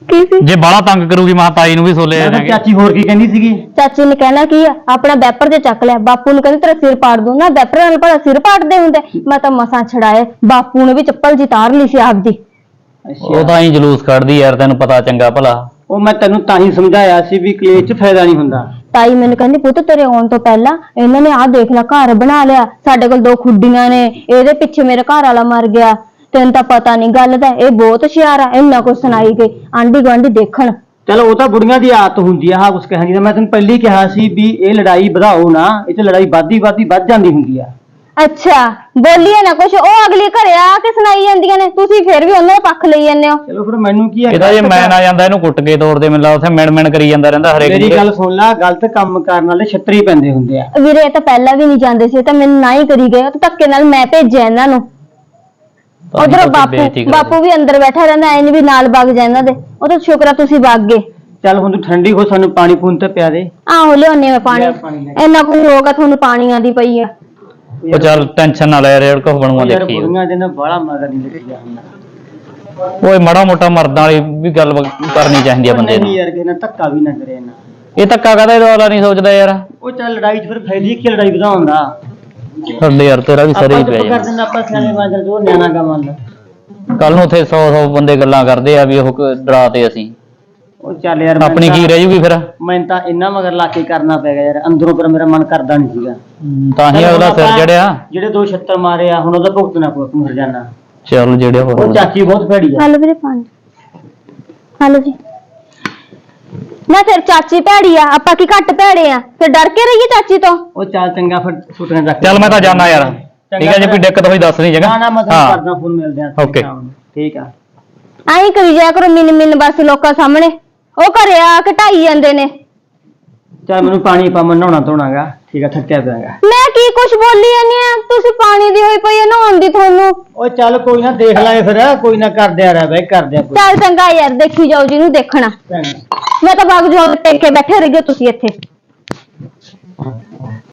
ਕੀ ਸੀ? ਜੇ ਬਾਲਾ ਤੰਗ ਕਰੂਗੀ ਮਾਂ ਤਾਈ ਨੂੰ ਵੀ ਸੋਲੇ ਦੇ ਮੈਂ ਕਿਹਾ ਦਿਆਂਗੇ। ਚਾਚੀ ਹੋਰ ਕੀ ਕਹਿੰਦੀ ਸੀਗੀ? ਚਾਚੀ ਨੇ ਕਹਿਣਾ ਕੀ ਆ ਆਪਣਾ ਵੈਪਰ ਤੇ ਚੱਕ ਲਿਆ। ਬਾਪੂ ਨੂੰ ਕਹਿੰਦੀ ਤੇਰਾ ਸਿਰ ਪਾੜ ਦੂੰਗਾ ਵੈਪਰ ਨਾਲ ਭਲਾ ਸਿਰ ਪਾੜਦੇ ਹੁੰਦੇ। ਮੈਂ ਤਾਂ ਮਸਾਂ ਛੜਾਏ। ਬਾਪੂ ਨੇ ਵੀ ਚੱਪਲ ਜੀ ਤਾਰ ਲਈ ਸੀ ਆਪਦੀ ਉਹ ਤਾਂ ਹੀ ਜਲੂਸ ਕੱਢਦੀ ਯਾਰ ਤੈਨੂੰ ਪਤਾ ਚੰਗਾ ਭਲਾ। ਉਹ ਮੈਂ ਤੈਨੂੰ ਤਾਂ ਹੀ ਸਮਝਾਇਆ ਸੀ ਵੀ ਕਲੇਸ਼ 'ਚ ਫਾਇਦਾ ਨਹੀਂ ਹੁੰਦਾ। ਤਾਈ ਮੈਨੂੰ ਕਹਿੰਦੀ ਪੁੱਤ ਤੇਰੇ ਆਉਣ ਤੋਂ ਪਹਿਲਾਂ ਇਹਨਾਂ ਨੇ ਆਹ ਦੇਖ ਲੈ ਘਰ ਬਣਾ ਲਿਆ। ਸਾਡੇ ਕੋਲ ਦੋ ਖੁੱਡੀਆਂ ਨੇ ਇਹਦੇ ਪਿੱਛੇ ਮੇਰੇ ਘਰ ਵਾਲਾ ਮਰ ਗਿਆ। ਤੈਨੂੰ ਤਾਂ ਪਤਾ ਨਹੀਂ ਗੱਲ ਦਾ ਇਹ ਬਹੁਤ ਹੁਸ਼ਿਆਰ ਆ ਇੰਨਾ ਕੁਝ ਸੁਣਾਈ ਗਈ। ਆਂਢੀ ਗੁਆਂਢੀ ਦੇਖਣ। ਚਲੋ ਉਹ ਤਾਂ ਬੁੜੀਆਂ ਦੀ ਆਦਤ ਹੁੰਦੀ ਆ ਹਾਂ ਕੁਛ ਕਹਿਣ ਦੀ। ਤਾਂ ਮੈਂ ਤੈਨੂੰ ਪਹਿਲਾਂ ਕਿਹਾ ਸੀ ਵੀ ਇਹ ਲੜਾਈ ਵਧਾਓ ਨਾ ਇਹ 'ਚ ਲੜਾਈ ਵੱਧਦੀ ਵੱਧਦੀ ਵੱਧ ਜਾਂਦੀ ਹੁੰਦੀ ਆ। ਅੱਛਾ ਬੋਲੀਏ ਨਾ ਕੁਛ ਉਹ ਅਗਲੀ ਘਰੇ ਆ ਕੇ ਸੁਣਾਈ ਜਾਂਦੀਆਂ ਨੇ ਤੁਸੀਂ ਫਿਰ ਵੀ ਉਹਨਾਂ ਦਾ ਪੱਖ ਲਈ ਜਾਂਦੇ ਹੋ। ਚਲੋ ਫਿਰ ਮੈਨੂੰ ਕੀ ਹੈ ਇਹਦਾ ਜੇ ਮੈਂ ਨਾ ਜਾਂਦਾ ਇਹਨੂੰ ਕੁੱਟ ਕੇ ਤੋੜਦੇ ਮੈਨੂੰ ਲੱਗਦਾ ਉੱਥੇ ਮਿਣ ਮਿਣ ਕਰੀ ਜਾਂਦਾ ਰਹਿੰਦਾ ਹਰੇਕ ਮੇਰੀ। ਗੱਲ ਸੁਣ ਲੈ ਗਲਤ ਕੰਮ ਕਰਨ ਵਾਲੇ ਛੱਤਰੀ ਪੈਂਦੇ ਹੁੰਦੇ ਆ। ਵੀਰੇ ਇਹ ਤਾਂ ਪਹਿਲਾਂ ਵੀ ਨਹੀਂ ਜਾਂਦੇ ਸੀ ਇਹ ਤਾਂ ਮੈਨੂੰ ਨਾ ਹੀ ਕਰੀ ਗਏ ਉਹ ਤਾਂ ਧੱਕੇ ਨਾਲ ਮੈਂ ਭੇਜਿਆ ਇਹਨਾਂ ਨੂੰ। ਉਧਰ ਬਾਪੂ। ਬਾਪੂ ਵੀ ਅੰਦਰ ਬੈਠਾ ਰਹਿੰਦਾ ਐ ਵੀ ਨਾਲ ਵਗ ਜਾ ਇਹਨਾਂ ਦੇ। ਉਹ ਤਾਂ ਸ਼ੁਕਰ ਆ ਤੁਸੀਂ ਵਗ ਗਏ। ਚੱਲ ਹੁਣ ਤੂੰ ਠੰਡੀ ਹੋ ਸਾਨੂੰ ਪਾਣੀ ਪੂਣ ਤੇ ਪਿਆ ਦੇ। ਆਹੋ ਲਿਆਉਣੇ ਮੈਂ ਪਾਣੀ। ਪਾਣੀ ਲੈ। ਇੰਨਾ ਕੁ ਰੋਗ ਆ ਤੁਹਾਨੂੰ ਪਾਣੀਆਂ ਦੀ ਪਈ ਆ। ਉਹ ਚੱਲ ਟੈਨਸ਼ਨ ਨਾ ਲੈ ਰੇੜ ਕੋ ਬਣੂਗਾ ਯਾਰ ਦੇਖੀ। ਬੁੜੀਆਂ ਦੇ ਨਾਲ ਮਗਰ ਨਹੀਂ ਲੱਗਿਆ ਹੁੰਦਾ ਓਏ ਮਾੜਾ ਮੋਟਾ ਮਰਦਾਂ ਵਾਲੀ ਵੀ ਗੱਲ ਵ- ਕਰਨੀ ਚਾਹੀਦੀ ਆ ਬੰਦੇ ਨੂੰ। ਨਹੀਂ ਯਾਰ ਕਿਸੇ ਨਾਲ ਧੱਕਾ ਵੀ ਨਾ ਕਰੇ ਨਾ ਇਹ ਧੱਕਾ ਕਹਦਾ ਇਹ ਵਾਲਾ ਨਹੀਂ ਸੋਚਦਾ ਯਾਰ? ਉਹ ਚੱਲ ਲੜਾਈ 'ਚ ਫਿਰ ਫੈਲੀ ਕੀ ਲੜਾਈ ਵਧਾਉਂਦਾ ਸਾਡੇ ਯਾਰ ਤੇਰਾ ਵੀ ਸਰੇ ਆਪਾਂ ਹੀ ਚੁੱਪ ਕਰ ਜਾਣਾ ਦਿੰਦਾ ਆਪਾਂ ਸਿਆਣੇ ਬਾਜਰ ਜੋ ਨਿਆਣਾ ਕਾ ਮੰਨ ਕੱਲ ਨੂੰ ਉੱਥੇ 100 100 ਬੰਦੇ ਗੱਲਾਂ ਕਰਦੇ ਆ ਵੀ ਉਹ ਕ- ਡਰਾਤੇ ਅਸੀਂ। ਉਹ ਚੱਲ ਯਾਰ ਆਪਣੀ ਤਾਂ- ਕੀ ਰਹਿ ਜੂਗੀ ਫਿਰ? ਮੈਂ ਤਾਂ ਇੰਨਾ ਮਗਰ ਲਾ ਕੇ ਕਰਨਾ ਪੈ ਗਿਆ ਯਾਰ ਅੰਦਰੋਂ ਪਰ ਮੇਰਾ ਮਨ ਕਰਦਾ ਨਹੀਂ ਸੀਗਾ। ਤਾਂ ਹੀ ਅਗਲਾ ਸਿਰ ਜੜਿਆ ਜਿਹੜੇ ਦੋ ਛੱਤਰ ਮਾਰੇ ਆ ਹੁਣ ਉਹਦਾ ਭੁਗਤਣਾ ਪਊ ਮਰ ਜਾਣਾ। ਚੱਲ ਜਿਹੜੇ ਉਹ ਹੋਰ ਚਾਚੀ ਬਹੁਤ ਭੈੜੀ ਆ। ਹਲੋ ਵੀਰੇ ਪਾਣੀ। ਹਲੋ ਜੀ। ਨਾ ਫਿਰ ਚਾਚੀ ਭੈੜੀ ਆ ਆਪਾਂ ਕੀ ਘੱਟ ਭੈੜੇ ਆ? ਫਿਰ ਡਰ ਕੇ ਰਹੀਏ ਚਾਚੀ ਤੋਂ? ਉਹ ਚੱਲ ਚੰਗਾ ਫਿਰ ਛੁੱਟੀਆਂ ਰੱਖ ਚੱਲ ਮੈਂ ਤਾਂ ਜਾਣਾ ਯਾਰ। ਠੀਕ ਹੈ ਜੇ ਕੋਈ ਦਿੱਕਤ ਹੋਈ ਦੱਸ ਨਹੀਂ ਜਗਾ ਨਾ ਨਾ ਮੈਂ ਤੁਹਾਨੂੰ ਕਰਦਾ ਫੋਨ ਮਿਲਦੇ ਆ Okay. ਠੀਕ ਆ। ਐਂ ਕਰੀ ਜਾਇਆ ਕਰੋ ਮਿੰਨ ਮਿੰਨ ਬਸ ਲੋਕਾਂ ਸਾਹਮਣੇ। ਉਹ ਘਰੇ ਆ ਕੇ ਢਾਈ ਜਾਂਦੇ ਨੇ। ਚੱਲ ਮੈਨੂੰ ਪਾਣੀ ਪਾ ਮੈਂ ਨਹਾਉਣਾ ਧੋਣਾਗਾ। ਠੀਕ ਆ ਥੱਕਿਆ ਪਿਆਗਾ। ਮੈਂ ਕੀ ਕੁਛ ਬੋਲੀ ਜਾਂਦੀ ਆ? ਤੁਸੀਂ ਪਾਣੀ ਦੀ ਹੋਈ ਪਈ ਆ ਨਹਾਉਣ ਦੀ ਤੁਹਾਨੂੰ। ਉਹ ਚੱਲ ਕੋਈ ਨਾ ਦੇਖ ਲਾਂਗੇ ਫਿਰ। ਕੋਈ ਨਾ ਕਰਦੇ ਆ ਰਹਿ ਬਈ ਕਰਦੇ ਆ ਕੋਈ। ਚੱਲ ਚੰਗਾ ਯਾਰ ਦੇਖੀ ਜਾਓ ਜਿਹਨੂੰ ਦੇਖਣਾ। ਮੈਂ ਤਾਂ ਬਾਗ ਜੋ ਟੇਕ ਕੇ ਬੈਠੇ ਰਹਿ ਗਏ ਤੁਸੀਂ ਇੱਥੇ।